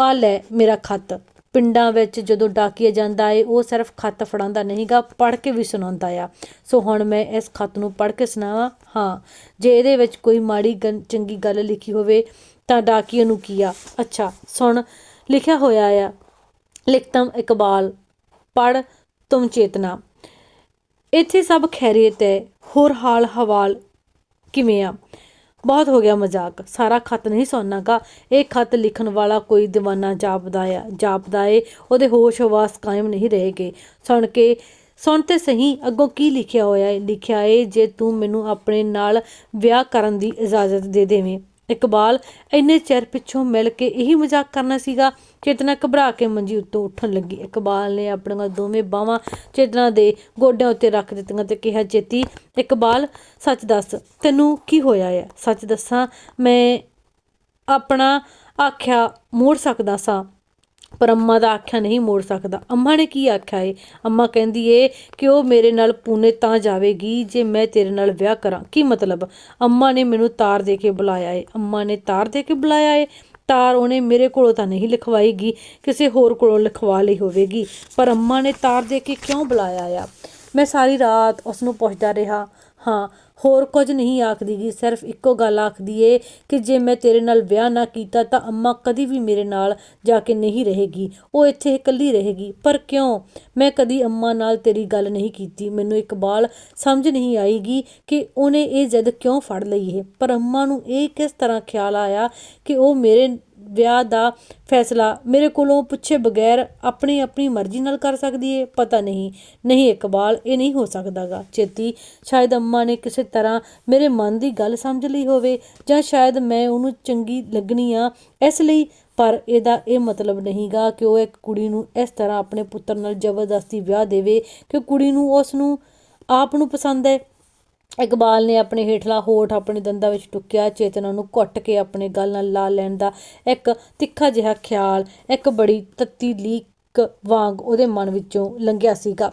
ਆ ਲੈ ਮੇਰਾ ਖਤ। ਪਿੰਡਾਂ ਵਿੱਚ ਜਦੋਂ ਡਾਕੀਆ ਜਾਂਦਾ ਏ, ਉਹ ਸਿਰਫ ਖੱਤ ਫੜਾਉਂਦਾ ਨਹੀਂਗਾ, ਪੜ੍ਹ ਕੇ ਵੀ ਸੁਣਾਉਂਦਾ ਆ। ਸੋ ਹੁਣ ਮੈਂ ਇਸ ਖੱਤ ਨੂੰ ਪੜ੍ਹ ਕੇ ਸੁਣਾਵਾਂ। ਹਾਂ, ਜੇ ਇਹਦੇ ਵਿੱਚ ਕੋਈ ਮਾੜੀ ਗੰ- ਚੰਗੀ ਗੱਲ ਲਿਖੀ ਹੋਵੇ, ਤਾਂ ਡਾਕੀਏ ਨੂੰ ਕੀ ਆ? ਅੱਛਾ, ਸੁਣ, ਲਿਖਿਆ ਹੋਇਆ ਆ, ਲਿਖਤਮ ਇਕਬਾਲ, ਪੜ੍ਹ ਤੁਮ ਚੇਤਨਾ। ਇੱਥੇ ਸਭ ਖੈਰੀਅਤ ਹੈ, ਹੋਰ ਹਾਲ ਹਵਾਲ ਕਿਵੇਂ ਆ? ਬਹੁਤ ਹੋ ਗਿਆ ਮਜ਼ਾਕ। ਸਾਰਾ ਖਤ ਨਹੀਂ ਸੁਣਨਾਗਾ। ਇਹ ਖਤ ਲਿਖਣ ਵਾਲਾ ਕੋਈ دیਵਾਨਾ ਜਾਪਦਾ ਆ, ਜਾਪਦਾ ਏ। ਉਹਦੇ ਹੋਸ਼ ਹਵਾਸ ਕਾਇਮ ਨਹੀਂ ਰਹੇਗੇ ਸੁਣ ਕੇ, ਸੁਣ ਤੇ ਸਹੀ, ਅੱਗੋਂ ਕੀ ਲਿਖਿਆ ਹੋਇਆ ਏ? ਲਿਖਿਆ ਏ, ਜੇ ਤੂੰ ਮੈਨੂੰ ਆਪਣੇ ਨਾਲ ਵਿਆਹ ਕਰਨ ਦੀ ਇਜਾਜ਼ਤ ਦੇ ਦੇਵੇਂ। ਇਕਬਾਲ ਇੰਨੇ ਚਿਰ ਪਿੱਛੋਂ ਮਿਲ ਕੇ ਇਹੀ ਮਜ਼ਾਕ ਕਰਨਾ ਸੀਗਾ, ਚੇਤਨਾ ਘਬਰਾ ਕੇ ਮੰਜੀ ਉੱਤੋਂ ਉੱਠਣ ਲੱਗੀ। ਇਕਬਾਲ ਨੇ ਆਪਣੀਆਂ ਦੋਵੇਂ ਬਾਹਾਂ ਚੇਤਨਾ ਦੇ ਗੋਡਿਆਂ ਉੱਤੇ ਰੱਖ ਦਿੱਤੀਆਂ ਤੇ ਕਿਹਾ ਚੇਤੀ ਇਕਬਾਲ, ਸੱਚ ਦੱਸ, ਤੈਨੂੰ ਕੀ ਹੋਇਆ ਹੈ ਸੱਚ ਦੱਸਾਂ, ਮੈਂ ਆਪਣਾ ਆਖਿਆ ਮੋੜ ਸਕਦਾ ਸਾਂ। ਪਰ ਅੰਮਾ ਦਾ ਆਖਿਆ ਨਹੀਂ ਮੋੜ ਸਕਦਾ। ਅੰਮਾ ਨੇ ਕੀ ਆਖਿਆ ਏ? ਅੰਮਾ ਕਹਿੰਦੀ ਏ ਕਿ ਉਹ ਮੇਰੇ ਨਾਲ ਪੂਨੇ ਤਾਂ ਜਾਵੇਗੀ ਜੇ ਮੈਂ ਤੇਰੇ ਨਾਲ ਵਿਆਹ ਕਰਾਂ। ਕੀ ਮਤਲਬ? ਅੰਮਾ ਨੇ ਮੈਨੂੰ ਤਾਰ ਦੇ ਕੇ ਬੁਲਾਇਆ ਏ। ਅੰਮਾ ਨੇ ਤਾਰ ਦੇ ਕੇ ਬੁਲਾਇਆ ਏ? ਤਾਰ ਉਹਨੇ ਮੇਰੇ ਕੋਲੋਂ ਤਾਂ ਨਹੀਂ ਲਿਖਵਾਏਗੀ, ਕਿਸੇ ਹੋਰ ਕੋਲੋਂ ਲਿਖਵਾ ਲਈ ਹੋਵੇਗੀ। ਪਰ ਅੰਮਾ ਨੇ ਤਾਰ ਦੇ ਕੇ ਕਿਉਂ ਬੁਲਾਇਆ ਆ? ਮੈਂ ਸਾਰੀ ਰਾਤ ਉਸ ਨੂੰ ਪੁੱਛਦਾ ਰਿਹਾ। ਹਾਂ, ਹੋਰ ਕੁਝ ਨਹੀਂ ਆਖਦੀ ਗੀ, ਸਿਰਫ ਇੱਕੋ ਗੱਲ ਆਖਦੀ ਏ ਕਿ ਜੇ ਮੈਂ ਤੇਰੇ ਨਾਲ ਵਿਆਹ ਨਾ ਕੀਤਾ ਤਾਂ ਅੰਮਾ ਕਦੀ ਵੀ ਮੇਰੇ ਨਾਲ ਜਾ ਕੇ ਨਹੀਂ ਰਹੇਗੀ, ਉਹ ਇੱਥੇ ਇਕੱਲੀ ਰਹੇਗੀ। ਪਰ ਕਿਉਂ? ਮੈਂ ਕਦੀ ਅੰਮਾ ਨਾਲ ਤੇਰੀ ਗੱਲ ਨਹੀਂ ਕੀਤੀ। ਮੈਨੂੰ ਇਕਬਾਲ ਸਮਝ ਨਹੀਂ ਆਏਗੀ ਕਿ ਉਹਨੇ ਇਹ ਜਦ ਕਿਉਂ ਫੜ ਲਈ ਹੈ। ਪਰ ਅੰਮਾ ਨੂੰ ਇਹ ਕਿਸ ਤਰ੍ਹਾਂ ਖਿਆਲ ਆਇਆ ਕਿ ਉਹ ਮੇਰੇ ਵਿਆਹ ਦਾ ਫੈਸਲਾ ਮੇਰੇ ਕੋਲੋਂ ਪੁੱਛੇ ਬਗੈਰ ਆਪਣੀ ਆਪਣੀ ਮਰਜ਼ੀ ਨਾਲ ਕਰ ਸਕਦੀ ਏ? ਪਤਾ ਨਹੀਂ। ਨਹੀਂ ਇਕਬਾਲ, ਇਹ ਨਹੀਂ ਹੋ ਸਕਦਾਗਾ। ਚੇਤੀ ਸ਼ਾਇਦ ਅੰਮਾ ਨੇ ਕਿਸੇ ਤਰ੍ਹਾਂ ਮੇਰੇ ਮਨ ਦੀ ਗੱਲ ਸਮਝ ਲਈ ਹੋਵੇ ਜਾਂ ਸ਼ਾਇਦ ਮੈਂ ਉਹਨੂੰ ਚੰਗੀ ਲੱਗਣੀ ਆ ਇਸ ਲਈ, ਪਰ ਇਹਦਾ ਇਹ ਮਤਲਬ ਨਹੀਂਗਾ ਕਿ ਉਹ ਇੱਕ ਕੁੜੀ ਨੂੰ ਇਸ ਤਰ੍ਹਾਂ ਆਪਣੇ ਪੁੱਤਰ ਨਾਲ ਜ਼ਬਰਦਸਤੀ ਵਿਆਹ ਦੇਵੇ ਕਿ ਕੁੜੀ ਨੂੰ ਉਸ ਨੂੰ ਆਪ ਨੂੰ ਪਸੰਦ ਹੈ ਇਕਬਾਲ ਨੇ ਆਪਣੇ ਹੇਠਲਾ ਹੋਠ ਆਪਣੇ ਦੰਦਾਂ ਵਿੱਚ ਟੁੱਕਿਆ, ਚੇਤਨਾ ਨੂੰ ਘੁੱਟ ਕੇ ਆਪਣੇ ਗਲ ਨਾਲ ਲਾ ਲੈਣ ਦਾ ਇੱਕ ਤਿੱਖਾ ਜਿਹਾ ਖਿਆਲ, ਇੱਕ ਬੜੀ ਤੱਤੀ ਲੀਕ ਵਾਂਗ ਉਹਦੇ ਮਨ ਵਿੱਚੋਂ ਲੰਘਿਆ ਸੀਗਾ।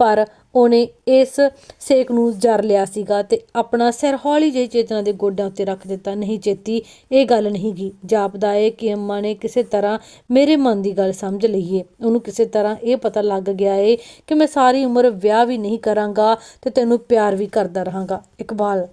ਪਰ ਉਹਨੇ ਇਸ ਸੇਕ ਨੂੰ ਜਰ ਲਿਆ ਸੀਗਾ ਤੇ ਆਪਣਾ ਸਿਰ ਹੌਲੀ ਜਿਹੀ ਚੇਤਨਾ ਦੇ ਗੋਡਿਆਂ ਉੱਤੇ ਰੱਖ ਦਿੱਤਾ। ਨਹੀਂ ਚੇਤੀ, ਇਹ ਗੱਲ ਨਹੀਂ ਗੀ। ਜਾਪਦਾ ਏ ਕਿ ਅੰਮਾ ਨੇ ਕਿਸੇ ਤਰ੍ਹਾਂ ਮੇਰੇ ਮਨ ਦੀ ਗੱਲ ਸਮਝ ਲਈ ਏ। ਉਹਨੂੰ ਕਿਸੇ ਤਰ੍ਹਾਂ ਇਹ ਪਤਾ ਲੱਗ ਗਿਆ ਏ ਕਿ ਮੈਂ ਸਾਰੀ ਉਮਰ ਵਿਆਹ ਵੀ ਨਹੀਂ ਕਰਾਂਗਾ ਤੇ ਤੈਨੂੰ ਪਿਆਰ ਵੀ ਕਰਦਾ ਰਹਾਂਗਾ। ਇਕਬਾਲ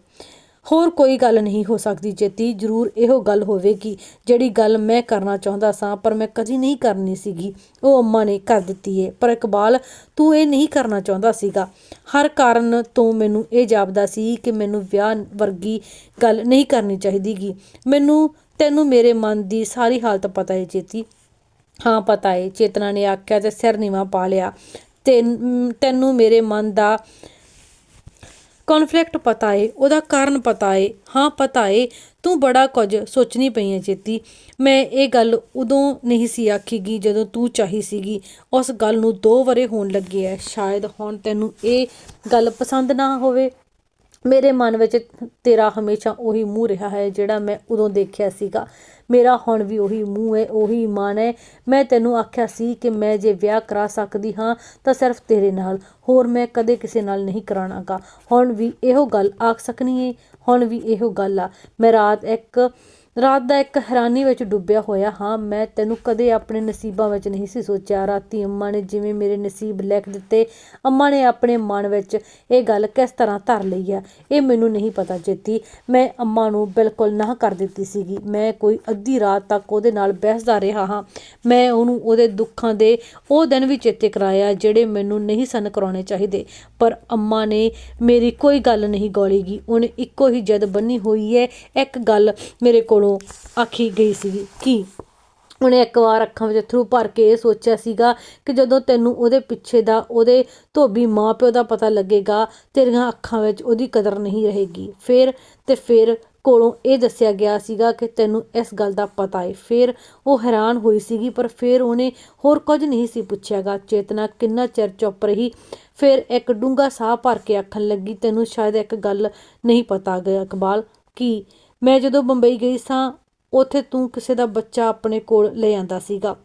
ਹੋਰ ਕੋਈ ਗੱਲ ਨਹੀਂ ਹੋ ਸਕਦੀ ਚੇਤੀ ਜ਼ਰੂਰ ਇਹੋ ਗੱਲ ਹੋਵੇਗੀ, ਜਿਹੜੀ ਗੱਲ ਮੈਂ ਕਰਨਾ ਚਾਹੁੰਦਾ ਸਾਂ, ਪਰ ਮੈਂ ਕਦੀ ਨਹੀਂ ਕਰਨੀ ਸੀਗੀ। ਉਹ ਅੰਮਾ ਨੇ ਕਰ ਦਿੱਤੀ ਏ। ਪਰ ਇਕਬਾਲ, ਤੂੰ ਇਹ ਨਹੀਂ ਕਰਨਾ ਚਾਹੁੰਦਾ ਸੀਗਾ। ਹਰ ਕਾਰਨ ਤੋਂ ਮੈਨੂੰ ਇਹ ਜਾਪਦਾ ਸੀ ਕਿ ਮੈਨੂੰ ਵਿਆਹ ਵਰਗੀ ਗੱਲ ਨਹੀਂ ਕਰਨੀ ਚਾਹੀਦੀਗੀ। ਮੈਨੂੰ, ਤੈਨੂੰ ਮੇਰੇ ਮਨ ਦੀ ਸਾਰੀ ਹਾਲਤ ਪਤਾ ਹੈ ਚੇਤੀ ਹਾਂ, ਪਤਾ ਹੈ ਚੇਤਨਾ ਨੇ ਆਖਿਆ ਤੇ ਸਿਰ ਨੀਵਾਂ ਪਾ ਲਿਆ। ਤੇ ਤੈਨੂੰ ਮੇਰੇ ਮਨ ਦਾ ਕਨਫਲਿਕਟ ਪਤਾ ਏ, ਉਹਦਾ ਕਾਰਨ ਪਤਾ ਏ। ਹਾਂ, ਪਤਾ ਏ, ਤੂੰ ਬੜਾ ਕੁਝ ਸੋਚਣੀ ਪਈ ਹੈ ਚੇਤੀ। ਮੈਂ ਇਹ ਗੱਲ ਉਦੋਂ ਨਹੀਂ ਸੀ ਆਖੀਗੀ ਜਦੋਂ ਤੂੰ ਚਾਹੀ ਸੀਗੀ। ਉਸ ਗੱਲ ਨੂੰ ਦੋ ਵਰੇ ਹੋਣ ਲੱਗੇ ਐ। ਸ਼ਾਇਦ ਹੁਣ ਤੈਨੂੰ ਇਹ ਗੱਲ ਪਸੰਦ ਨਾ ਹੋਵੇ। ਮੇਰੇ ਮਨ ਵਿੱਚ ਤੇਰਾ ਹਮੇਸ਼ਾ ਉਹੀ ਮੂੰਹ ਰਿਹਾ ਹੈ ਜਿਹੜਾ ਮੈਂ ਉਦੋਂ ਦੇਖਿਆ ਸੀਗਾ। ਮੇਰਾ ਹੁਣ ਵੀ ਉਹੀ ਮੂੰਹ ਹੈ, ਉਹੀ ਮਨ ਹੈ। ਮੈਂ ਤੈਨੂੰ ਆਖਿਆ ਸੀ ਕਿ ਮੈਂ ਜੇ ਵਿਆਹ ਕਰਾ ਸਕਦੀ ਹਾਂ, ਤਾਂ ਸਿਰਫ ਤੇਰੇ ਨਾਲ। ਹੋਰ ਮੈਂ ਕਦੇ ਕਿਸੇ ਨਾਲ ਨਹੀਂ ਕਰਾਣਾਗਾ ਹੁਣ ਵੀ ਇਹੋ ਗੱਲ ਆਖ ਸਕਣੀ ਹੈ ਹੁਣ ਵੀ ਇਹੋ ਗੱਲ ਆ। ਮੈਂ ਰਾਤ ਇੱਕ ਰਾਤ ਦਾ ਇੱਕ ਹੈਰਾਨੀ ਵਿੱਚ ਡੁੱਬਿਆ ਹੋਇਆ ਹਾਂ, ਮੈਂ ਤੈਨੂੰ ਕਦੇ ਆਪਣੇ ਨਸੀਬਾਂ ਵਿੱਚ ਨਹੀਂ ਸੀ ਸੋਚਿਆ। ਰਾਤੀ ਅੰਮਾ ਨੇ ਜਿਵੇਂ ਮੇਰੇ ਨਸੀਬ ਲਿਖ ਦਿੱਤੇ, ਅੰਮਾ ਨੇ ਆਪਣੇ ਮਨ ਵਿੱਚ ਇਹ ਗੱਲ ਕਿਸ ਤਰ੍ਹਾਂ ਧਰ ਲਈ ਆ, ਇਹ ਮੈਨੂੰ ਨਹੀਂ ਪਤਾ ਚੇਤੀ ਮੈਂ ਅੰਮਾ ਨੂੰ ਬਿਲਕੁਲ ਨਾ ਕਰ ਦਿੱਤੀ ਸੀਗੀ। ਮੈਂ ਕੋਈ ਅੱਧੀ ਰਾਤ ਤੱਕ ਉਹਦੇ ਨਾਲ ਬਹਿਸਦਾ ਰਿਹਾ ਹਾਂ। ਮੈਂ ਉਹਨੂੰ ਉਹਦੇ ਦੁੱਖਾਂ ਦੇ ਉਹ ਦਿਨ ਵੀ ਚੇਤੇ ਕਰਾਇਆ, ਜਿਹੜੇ ਮੈਨੂੰ ਨਹੀਂ ਸਨ ਕਰਾਉਣੇ ਚਾਹੀਦੇ। ਪਰ ਅੰਮਾ ਨੇ ਮੇਰੀ ਕੋਈ ਗੱਲ ਨਹੀਂ ਗੋਲੀਗੀ ਉਹਨੇ ਇੱਕੋ ਹੀ ਜਦ ਬੰਨੀ ਹੋਈ ਹੈ ਇੱਕ ਗੱਲ ਮੇਰੇ ਕੋਲੋਂ ਆਖੀ ਗਈ ਸੀਗੀ ਕਿ ਉਹਨੇ ਇੱਕ ਵਾਰ ਅੱਖਾਂ ਵਿੱਚ ਅਥਰੂ ਭਰ ਕੇ ਇਹ ਸੋਚਿਆ ਸੀਗਾ ਕਿ ਜਦੋਂ ਤੈਨੂੰ ਉਹਦੇ ਪਿੱਛੇ ਦਾ, ਉਹਦੇ ਧੋਬੀ ਮਾਪਿਓ ਦਾ ਪਤਾ ਲੱਗੇਗਾ, ਤੇਰੀਆਂ ਅੱਖਾਂ ਵਿੱਚ ਉਹਦੀ ਕਦਰ ਨਹੀਂ ਰਹੇਗੀ। ਫਿਰ ਤੇ ਫਿਰ ਕੋਲੋਂ ਇਹ ਦੱਸਿਆ ਗਿਆ ਸੀਗਾ ਕਿ ਤੈਨੂੰ ਇਸ ਗੱਲ ਦਾ ਪਤਾ ਹੈ ਫਿਰ ਉਹ ਹੈਰਾਨ ਹੋਈ ਸੀਗੀ, ਪਰ ਫਿਰ ਉਹਨੇ ਹੋਰ ਕੁਝ ਨਹੀਂ ਸੀ ਪੁੱਛਿਆਗਾ। ਚੇਤਨਾ ਕਿੰਨਾ ਚਿਰ ਚੁੱਪ ਰਹੀ, ਫਿਰ ਇੱਕ ਡੂੰਗਾ ਸਾਹ ਭਰ ਕੇ ਆਖਣ ਲੱਗੀ, ਤੈਨੂੰ ਸ਼ਾਇਦ ਇੱਕ ਗੱਲ ਨਹੀਂ ਪਤਾ ਗਿਆ ਇਕਬਾਲ ਕਿ ਮੈਂ ਜਦੋਂ ਬੰਬਈ ਗਈ ਸਾਂ, ਉੱਥੇ ਤੂੰ ਕਿਸੇ ਦਾ ਬੱਚਾ ਆਪਣੇ ਕੋਲ ਲੈ ਆਂਦਾ ਸੀਗਾ।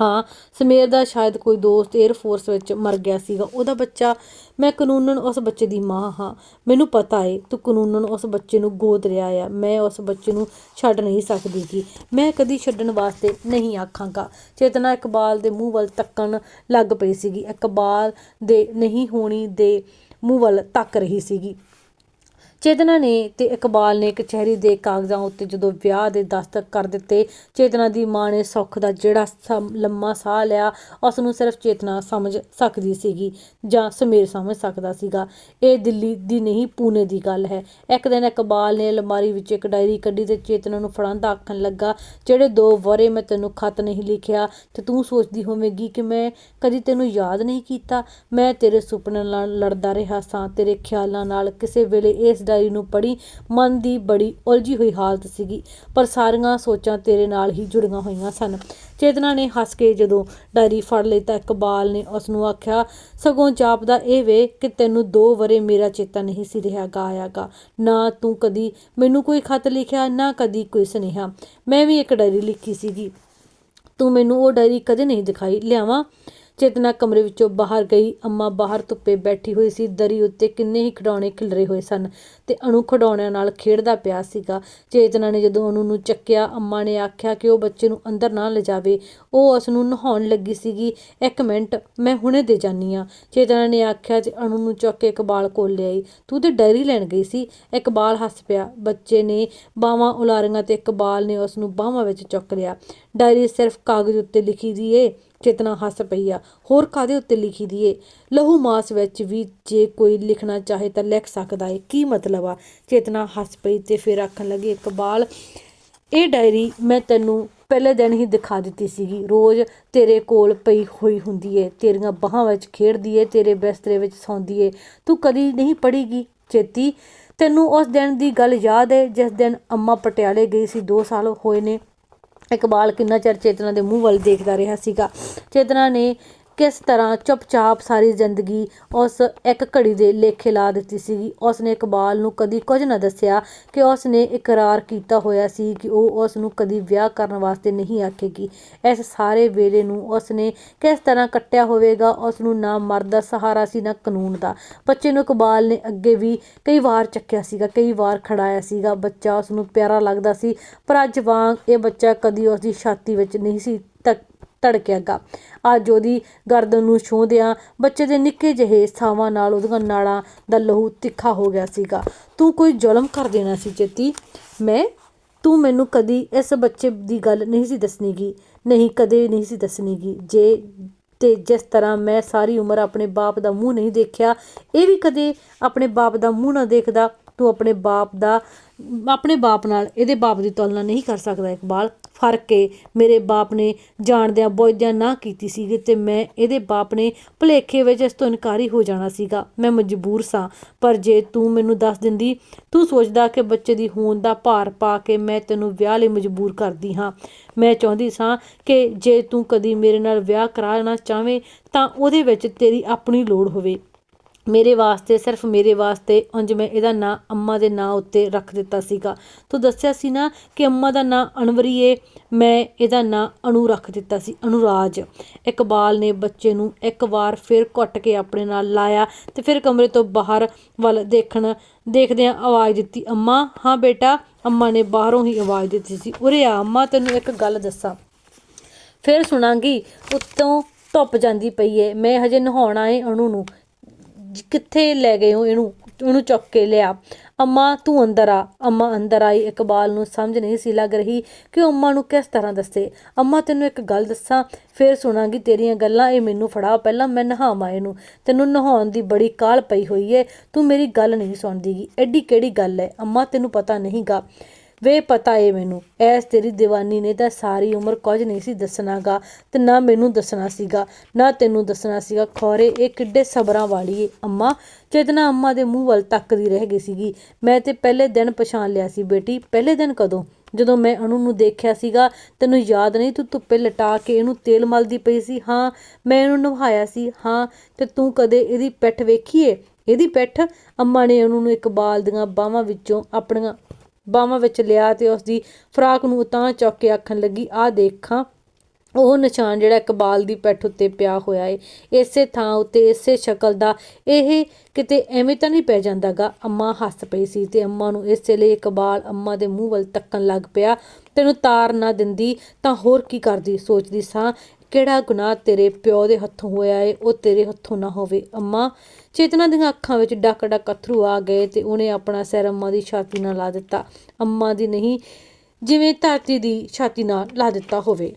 ਹਾਂ, ਸਮੇਰ ਦਾ ਸ਼ਾਇਦ ਕੋਈ ਦੋਸਤ 에ਅਰ ਫੋਰਸ ਵਿੱਚ ਮਰ ਗਿਆ ਸੀਗਾ। ਉਹਦਾ ਬੱਚਾ, ਮੈਂ ਕਾਨੂੰਨਨ ਉਸ ਬੱਚੇ ਦੀ ਮਾਂ ਹਾਂ। ਮੈਨੂੰ ਪਤਾ ਏ, ਤੂੰ ਕਾਨੂੰਨਨ ਉਸ ਬੱਚੇ ਨੂੰ ਗੋਦ ਰਿਆ ਆ। ਮੈਂ ਉਸ ਬੱਚੇ ਨੂੰ ਛੱਡ ਨਹੀਂ ਸਕਦੀ ਕਿ ਮੈਂ ਕਦੀ ਛੱਡਣ ਵਾਸਤੇ ਨਹੀਂ ਆਖਾਂਗਾ। ਚੇਤਨਾ ਇਕਬਾਲ ਦੇ ਮੂੰਹ ਵੱਲ ਤੱਕਣ ਲੱਗ ਪਈ ਸੀਗੀ। ਇਕਬਾਲ ਦੇ ਨਹੀਂ ਹੋਣੀ ਦੇ ਮੂੰਹ ਵੱਲ ਤੱਕ ਰਹੀ ਸੀਗੀ। ਚੇਤਨਾ ਨੇ ਤੇ ਇਕਬਾਲ ਨੇ ਕਚਹਿਰੀ ਦੇ ਕਾਗਜ਼ਾਂ ਉੱਤੇ ਜਦੋਂ ਵਿਆਹ ਦੇ ਦਸਤਕ ਕਰ ਦਿੱਤੇ, ਚੇਤਨਾ ਦੀ ਮਾਂ ਨੇ ਸੁੱਖ ਦਾ ਜਿਹੜਾ ਸਮ- ਲੰਮਾ ਸਾਹ ਲਿਆ, ਉਸ ਨੂੰ ਸਿਰਫ ਚੇਤਨਾ ਸਮਝ ਸਕਦੀ ਸੀਗੀ ਜਾਂ ਸਮੀਰ ਸਮਝ ਸਕਦਾ ਸੀਗਾ। ਇਹ ਦਿੱਲੀ ਦੀ ਨਹੀਂ, ਪੂਨੇ ਦੀ ਗੱਲ ਹੈ। ਇੱਕ ਦਿਨ ਇਕਬਾਲ ਨੇ ਅਲਮਾਰੀ ਵਿੱਚ ਇੱਕ ਡਾਇਰੀ ਕੱਢੀ ਤੇ ਚੇਤਨਾ ਨੂੰ ਫੜਾਉਂਦਾ ਆਖਣ ਲੱਗਾ, ਜਿਹੜੇ ਦੋ ਵਰੇ ਮੈਂ ਤੈਨੂੰ ਖਤ ਨਹੀਂ ਲਿਖਿਆ, ਤੇ ਤੂੰ ਸੋਚਦੀ ਹੋਵੇਂਗੀ ਕਿ ਮੈਂ ਕਦੀ ਤੈਨੂੰ ਯਾਦ ਨਹੀਂ ਕੀਤਾ, ਮੈਂ ਤੇਰੇ ਸੁਪਨਿਆਂ ਨਾਲ ਲੜਦਾ ਰਿਹਾ ਸਾਂ, ਤੇਰੇ ਖਿਆਲਾਂ ਨਾਲ ਕਿਸੇ ਵੇਲੇ ਇਸ ਡਾਇਰੀ ਨੂੰ ਪੜ੍ਹੀ, ਮਨ ਦੀ ਬੜੀ ਉਲਝੀ ਹੋਈ ਹਾਲਤ ਸੀਗੀ, ਪਰ ਸਾਰੀਆਂ ਸੋਚਾਂ ਤੇਰੇ ਨਾਲ ਹੀ ਜੁੜੀਆਂ ਹੋਈਆਂ ਸਨ। ਚੇਤਨਾ ਨੇ ਹੱਸ ਕੇ ਜਦੋਂ ਡਾਇਰੀ ਫੜ ਲਈ ਤਾਂ ਇਕਬਾਲ ਨੇ ਉਸ ਨੂੰ ਆਖਿਆ, ਸਗੋਂ ਜਾਪਦਾ ਇਹ ਵੇ ਕਿ ਤੈਨੂੰ ਦੋ ਵਰੇ ਮੇਰਾ ਚੇਤਾ ਨਹੀਂ ਸੀ ਰਿਹਾ ਗਾਇਆਗਾ ਨਾ ਤੂੰ ਕਦੀ ਮੈਨੂੰ ਕੋਈ ਖਤ ਲਿਖਿਆ, ਨਾ ਕਦੀ ਕੋਈ ਸੁਨੇਹਾ। ਮੈਂ ਵੀ ਇੱਕ ਡਾਇਰੀ ਲਿਖੀ ਸੀਗੀ। ਤੂੰ ਮੈਨੂੰ ਉਹ ਡਾਇਰੀ ਕਦੇ ਨਹੀਂ ਦਿਖਾਈ। ਲਿਆਵਾਂ? ਚੇਤਨਾ ਕਮਰੇ ਵਿੱਚੋਂ ਬਾਹਰ ਗਈ। ਅੰਮਾ ਬਾਹਰ ਧੁੱਪੇ ਬੈਠੀ ਹੋਈ ਸੀ। ਦਰੀ ਉੱਤੇ ਕਿੰਨੇ ਹੀ ਖਿਡੌਣੇ ਖਿਲਰੇ ਹੋਏ ਸਨ ਤੇ ਅਣੂ ਖਿਡੌਣਿਆਂ ਨਾਲ ਖੇਡਦਾ ਪਿਆ ਸੀਗਾ। ਚੇਤਨਾ ਨੇ ਜਦੋਂ ਅਣੂ ਨੂੰ ਚੱਕਿਆ, ਅੰਮਾ ਨੇ ਆਖਿਆ ਕਿ ਉਹ ਬੱਚੇ ਨੂੰ ਅੰਦਰ ਨਾ ਲਿਜਾਵੇ। ਉਹ ਉਸ ਨੂੰ ਨਹਾਉਣ ਲੱਗੀ ਸੀਗੀ। ਇੱਕ ਮਿੰਟ, ਮੈਂ ਹੁਣੇ ਦੇ ਜਾਨੀ ਆ ਚੇਤਨਾ ਨੇ ਆਖਿਆ ਤੇ ਅਣੂ ਨੂੰ ਚੁੱਕ ਕੇ ਇਕਬਾਲ ਕੋਲ ਲਿਆਈ। ਤੂੰ ਤੇ ਡਾਇਰੀ ਲੈਣ ਗਈ ਸੀ? ਇਕਬਾਲ ਹੱਸ ਪਿਆ। ਬੱਚੇ ਨੇ ਬਾਹਾਂ ਉਲਾਰੀਆਂ ਤੇ ਇਕਬਾਲ ਨੇ ਉਸ ਨੂੰ ਬਾਹਾਂ ਵਿੱਚ ਚੁੱਕ ਲਿਆ। ਡਾਇਰੀ ਸਿਰਫ ਕਾਗਜ਼ ਉੱਤੇ ਲਿਖੀ ਦੀ ਏ। ਚੇਤਨਾ ਹੱਸ ਪਈ ਆ। ਹੋਰ ਕਾਦੇ ਉੱਤੇ ਲਿਖੀ ਦੀ ਏ ਲਹੂ ਮਾਸ ਵਿੱਚ ਵੀ ਜੇ ਕੋਈ ਲਿਖਣਾ ਚਾਹੇ ਤਾਂ ਲਿਖ ਸਕਦਾ ਏ। ਕੀ ਮਤਲਬ ਆ? ਚੇਤਨਾ ਹੱਸ ਪਈ ਤੇ ਫਿਰ ਆਖਣ ਲੱਗੀ, ਇਕਬਾਲ, ਇਹ ਡਾਇਰੀ ਮੈਂ ਤੈਨੂੰ ਪਹਿਲੇ ਦਿਨ ਹੀ ਦਿਖਾ ਦਿੱਤੀ ਸੀਗੀ। ਰੋਜ਼ ਤੇਰੇ ਕੋਲ ਪਈ ਹੋਈ ਹੁੰਦੀ ਏ। ਤੇਰੀਆਂ ਬਾਹਾਂ ਵਿੱਚ ਖੇਡਦੀ ਏ, ਤੇਰੇ ਬਿਸਤਰੇ ਵਿੱਚ ਸੌਂਦੀ ਏ। ਤੂੰ ਕਦੀ ਨਹੀਂ ਪੜ੍ਹੀਗੀ? ਚੇਤੀ, ਤੈਨੂੰ ਉਸ ਦਿਨ ਦੀ ਗੱਲ ਯਾਦ ਏ, ਜਿਸ ਦਿਨ ਅੰਮਾ ਪਟਿਆਲੇ ਗਈ ਸੀ 2 ਸਾਲ ਹੋਏ ਨੇ। ਇਕਬਾਲ ਕਿੰਨਾ ਚਿਰ ਚੇਤਨਾ ਦੇ ਮੂੰਹ ਵੱਲ ਦੇਖਦਾ ਰਿਹਾ ਸੀਗਾ। ਚੇਤਨਾ ਨੇ ਕਿਸ ਤਰ੍ਹਾਂ ਚੁੱਪਚਾਪ ਸਾਰੀ ਜ਼ਿੰਦਗੀ ਉਸ ਇੱਕ ਘੜੀ ਦੇ ਲੇਖੇ ਲਾ ਦਿੱਤੀ ਸੀਗੀ ਉਸ ਨੇ ਇਕਬਾਲ ਨੂੰ ਕਦੀ ਕੁਝ ਨਾ ਦੱਸਿਆ ਕਿ ਉਸ ਨੇ ਇਕਰਾਰ ਕੀਤਾ ਹੋਇਆ ਸੀ ਕਿ ਉਹ ਉਸ ਨੂੰ ਕਦੀ ਵਿਆਹ ਕਰਨ ਵਾਸਤੇ ਨਹੀਂ ਆਖੇਗੀ। ਇਸ ਸਾਰੇ ਵੇਲੇ ਨੂੰ ਉਸ ਨੇ ਕਿਸ ਤਰ੍ਹਾਂ ਕੱਟਿਆ ਹੋਵੇਗਾ? ਉਸ ਨੂੰ ਨਾ ਮਰਦ ਦਾ ਸਹਾਰਾ ਸੀ, ਨਾ ਕਾਨੂੰਨ ਦਾ। ਬੱਚੇ ਨੂੰ ਇਕਬਾਲ ਨੇ ਅੱਗੇ ਵੀ ਕਈ ਵਾਰ ਚੱਕਿਆ ਸੀਗਾ, ਕਈ ਵਾਰ ਖੜਾਇਆ ਸੀਗਾ। ਬੱਚਾ ਉਸ ਨੂੰ ਪਿਆਰਾ ਲੱਗਦਾ ਸੀ, ਪਰ ਅੱਜ ਵਾਂਗ ਇਹ ਬੱਚਾ ਕਦੀ ਉਸ ਦੀ ਛਾਤੀ ਵਿੱਚ ਨਹੀਂ ਸੀ ਤੱਕ ਧੜਕਿਆਗਾ ਅੱਜ ਉਹਦੀ ਗਰਦਨ ਨੂੰ ਛੂੰਹਦਿਆਂ ਬੱਚੇ ਦੇ ਨਿੱਕੇ ਜਿਹੇ ਥਾਵਾਂ ਨਾਲ ਉਹਦੀਆਂ ਨਾੜਾਂ ਦਾ ਲਹੂ ਤਿੱਖਾ ਹੋ ਗਿਆ ਸੀਗਾ। ਤੂੰ ਕੋਈ ਜ਼ੁਲਮ ਕਰ ਦੇਣਾ ਸੀ ਚੇਤੀ? ਮੈਂ? ਤੂੰ ਮੈਨੂੰ ਕਦੀ ਇਸ ਬੱਚੇ ਦੀ ਗੱਲ ਨਹੀਂ ਸੀ ਦੱਸਣੀਗੀ। ਨਹੀਂ, ਕਦੇ ਨਹੀਂ ਸੀ ਦੱਸਣੀਗੀ। ਜੇ ਤੇ ਜਿਸ ਤਰ੍ਹਾਂ ਮੈਂ ਸਾਰੀ ਉਮਰ ਆਪਣੇ ਬਾਪ ਦਾ ਮੂੰਹ ਨਹੀਂ ਦੇਖਿਆ, ਇਹ ਵੀ ਕਦੇ ਆਪਣੇ ਬਾਪ ਦਾ ਮੂੰਹ ਨਾ ਦੇਖਦਾ। ਤੂੰ ਆਪਣੇ ਬਾਪ ਦਾ, ਆਪਣੇ ਬਾਪ ਨਾਲ ਇਹਦੇ ਬਾਪ ਦੀ ਤੁਲਨਾ ਨਹੀਂ ਕਰ ਸਕਦਾ ਇਕਬਾਲ। ਫ਼ਰਕ ਏ, ਮੇਰੇ ਬਾਪ ਨੇ ਜਾਣਦਿਆਂ ਬੋਝਦਿਆਂ ਨਾ ਕੀਤੀ ਸੀਗੀ ਤੇ ਮੈਂ ਇਹਦੇ ਬਾਪ ਨੇ ਭੁਲੇਖੇ ਵਿੱਚ ਇਸ ਤੋਂ ਇਨਕਾਰੀ ਹੋ ਜਾਣਾ ਸੀਗਾ। ਮੈਂ ਮਜਬੂਰ ਸਾਂ, ਪਰ ਜੇ ਤੂੰ ਮੈਨੂੰ ਦੱਸ ਦਿੰਦੀ, ਤੂੰ ਸੋਚਦਾ ਕਿ ਬੱਚੇ ਦੀ ਹੋਂਦ ਦਾ ਭਾਰ ਪਾ ਕੇ ਮੈਂ ਤੈਨੂੰ ਵਿਆਹ ਲਈ ਮਜਬੂਰ ਕਰਦੀ ਹਾਂ। ਮੈਂ ਚਾਹੁੰਦੀ ਸਾਂ ਕਿ ਜੇ ਤੂੰ ਕਦੀ ਮੇਰੇ ਨਾਲ ਵਿਆਹ ਕਰਾਉਣਾ ਚਾਹਵੇਂ ਤਾਂ ਉਹਦੇ ਵਿੱਚ ਤੇਰੀ ਆਪਣੀ ਲੋੜ ਹੋਵੇ। ਮੇਰੇ ਵਾਸਤੇ, ਸਿਰਫ ਮੇਰੇ ਵਾਸਤੇ, ਉਂਝ ਮੈਂ ਇਹਦਾ ਨਾਂ ਅੰਮਾ ਦੇ ਨਾਂ ਉੱਤੇ ਰੱਖ ਦਿੱਤਾ ਸੀਗਾ। ਤੂੰ ਦੱਸਿਆ ਸੀ ਨਾ ਕਿ ਅੰਮਾ ਦਾ ਨਾਂ ਅਣਵਰੀ ਏ, ਮੈਂ ਇਹਦਾ ਨਾਂ ਅਣੂ ਰੱਖ ਦਿੱਤਾ ਸੀ, ਅਨੁਰਾਜ। ਇਕਬਾਲ ਨੇ ਬੱਚੇ ਨੂੰ ਇੱਕ ਵਾਰ ਫਿਰ ਘੁੱਟ ਕੇ ਆਪਣੇ ਨਾਲ ਲਾਇਆ ਤੇ ਫਿਰ ਕਮਰੇ ਤੋਂ ਬਾਹਰ ਵੱਲ ਦੇਖਣ, ਦੇਖਦਿਆਂ ਆਵਾਜ਼ ਦਿੱਤੀ, ਅੰਮਾ, ਹਾਂ ਬੇਟਾ। ਅੰਮਾ ਨੇ ਬਾਹਰੋਂ ਹੀ ਆਵਾਜ਼ ਦਿੱਤੀ ਸੀ, ਉਰੇ ਆ ਅੰਮਾ, ਤੈਨੂੰ ਇੱਕ ਗੱਲ ਦੱਸਾਂ। ਫਿਰ ਸੁਣਾਂਗੀ, ਉੱਤੋਂ ਧੁੱਪ ਜਾਂਦੀ ਪਈ ਏ, ਮੈਂ ਹਜੇ ਨਹਾਉਣਾ ਏ ਅਣੂ ਨੂੰ। ਕਿੱਥੇ ਲੈ ਗਏ ਹੋ ਇਹਨੂੰ ਉਹਨੂੰ ਚੁੱਕ ਕੇ ਲਿਆ। ਅੰਮਾ, ਤੂੰ ਅੰਦਰ ਆ। ਅੰਮਾ ਅੰਦਰ ਆਈ। ਇਕਬਾਲ ਨੂੰ ਸਮਝ ਨਹੀਂ ਸੀ ਲੱਗ ਰਹੀ ਕਿ ਉਹ ਅੰਮਾ ਨੂੰ ਕਿਸ ਤਰ੍ਹਾਂ ਦੱਸੇ। ਅੰਮਾ, ਤੈਨੂੰ ਇੱਕ ਗੱਲ ਦੱਸਾਂ, ਫਿਰ ਸੁਣਾਂਗੀ ਤੇਰੀਆਂ ਗੱਲਾਂ। ਇਹ ਮੈਨੂੰ ਫੜਾ। ਪਹਿਲਾਂ ਮੈਂ ਨਹਾਵਾਂ ਇਹਨੂੰ। ਤੈਨੂੰ ਨਹਾਉਣ ਦੀ ਬੜੀ ਕਾਲ ਪਈ ਹੋਈ ਏ। ਤੂੰ ਮੇਰੀ ਗੱਲ ਨਹੀਂ ਸੁਣਦੀਗੀ। ਐਡੀ ਕਿਹੜੀ ਗੱਲ ਏ? ਅੰਮਾ, ਤੈਨੂੰ ਪਤਾ ਨਹੀਂਗਾ। ਵੇ ਪਤਾ ਏ ਮੈਨੂੰ, ਐਸ ਤੇਰੀ ਦੀਵਾਨੀ ਨੇ ਤਾਂ ਸਾਰੀ ਉਮਰ ਕੁਝ ਨਹੀਂ ਸੀ ਦੱਸਣਾਗਾ ਤੇ ਨਾ ਮੈਨੂੰ ਦੱਸਣਾ ਸੀਗਾ, ਨਾ ਤੈਨੂੰ ਦੱਸਣਾ ਸੀਗਾ। ਖੋਰੇ, ਇਹ ਕਿੱਡੇ ਸਬਰਾਂ ਵਾਲੀ ਏ ਅੰਮਾ। ਚੇਤਨਾ ਅੰਮਾ ਦੇ ਮੂੰਹ ਵੱਲ ਤੱਕਦੀ ਰਹਿ ਗਈ ਸੀਗੀ। ਮੈਂ ਤੇ ਪਹਿਲੇ ਦਿਨ ਪਛਾਣ ਲਿਆ ਸੀ ਬੇਟੀ, ਪਹਿਲੇ ਦਿਨ ਕਦੋਂ? ਜਦੋਂ ਮੈਂ ਅਨੂ ਨੂੰ ਦੇਖਿਆ ਸੀਗਾ, ਤੈਨੂੰ ਯਾਦ ਨਹੀਂ? ਤੂੰ ਧੁੱਪੇ ਲਟਾ ਕੇ ਇਹਨੂੰ ਤੇਲ ਮਲਦੀ ਪਈ ਸੀ? ਹਾਂ, ਮੈਂ ਇਹਨੂੰ ਨਵਾਇਆ ਸੀ। ਹਾਂ, ਤੇ ਤੂੰ ਕਦੇ ਇਹਦੀ ਪਿੱਠ ਵੇਖੀਏ ਇਹਦੀ ਪਿੱਠ? ਅੰਮਾ ਨੇ ਉਹਨੂੰ ਨੂੰ ਇਕਬਾਲ ਦੀਆਂ ਬਾਹਾਂ ਵਿੱਚੋਂ ਆਪਣੀਆਂ ਬਾਹਾਂ ਵਿੱਚ ਲਿਆ ਤੇ ਉਸ ਦੀ ਫਰਾਕ ਨੂੰ ਉਤਾਂ ਚੁੱਕ ਕੇ ਆਖਣ ਲੱਗੀ, ਆਹ ਦੇਖਾਂ, ਉਹ ਨਿਸ਼ਾਨ ਜਿਹੜਾ ਇਕਬਾਲ ਦੀ ਪਿੱਠ ਉੱਤੇ ਪਿਆ ਹੋਇਆ ਏ। ਇਸੇ ਥਾਂ ਉੱਤੇ, ਇਸੇ ਸ਼ਕਲ ਦਾ ਇਹ ਕਿਤੇ ਐਵੇਂ ਤਾਂ ਨਹੀਂ ਪੈ ਜਾਂਦਾਗਾ? ਅੰਮਾ ਹੱਸ ਪਈ ਸੀ ਤੇ ਅੰਮਾ ਨੂੰ ਇਸੇ ਲਈ ਇਕਬਾਲ ਅੰਮਾ ਦੇ ਮੂੰਹ ਵੱਲ ਤੱਕਣ ਲੱਗ ਪਿਆ। ਤੈਨੂੰ ਤਾਰ ਨਾ ਦਿੰਦੀ ਤਾਂ ਹੋਰ ਕੀ ਕਰਦੀ? ਸੋਚਦੀ ਸਾਂ। ਕਿਹੜਾ ਗੁਨਾਹ ਤੇਰੇ ਪਿਓ ਦੇ ਹੱਥੋਂ ਹੋਇਆ ਏ, ਉਹ ਤੇਰੇ ਹੱਥੋਂ ਨਾ ਹੋਵੇ। ਅੰਮਾ ਚੇਤਨਾ ਦੀਆਂ ਅੱਖਾਂ ਵਿੱਚ ਡੱਕ ਡੱਕ ਅਥਰੂ ਆ ਗਏ ਤੇ ਉਹਨੇ ਆਪਣਾ ਸਿਰ ਅੰਮਾ ਦੀ ਛਾਤੀ ਨਾਲ ਲਾ ਦਿੱਤਾ। ਅੰਮਾ ਦੀ ਨਹੀਂ, ਜਿਵੇਂ ਧਰਤੀ ਦੀ ਛਾਤੀ ਨਾਲ ਲਾ ਦਿੱਤਾ ਹੋਵੇ।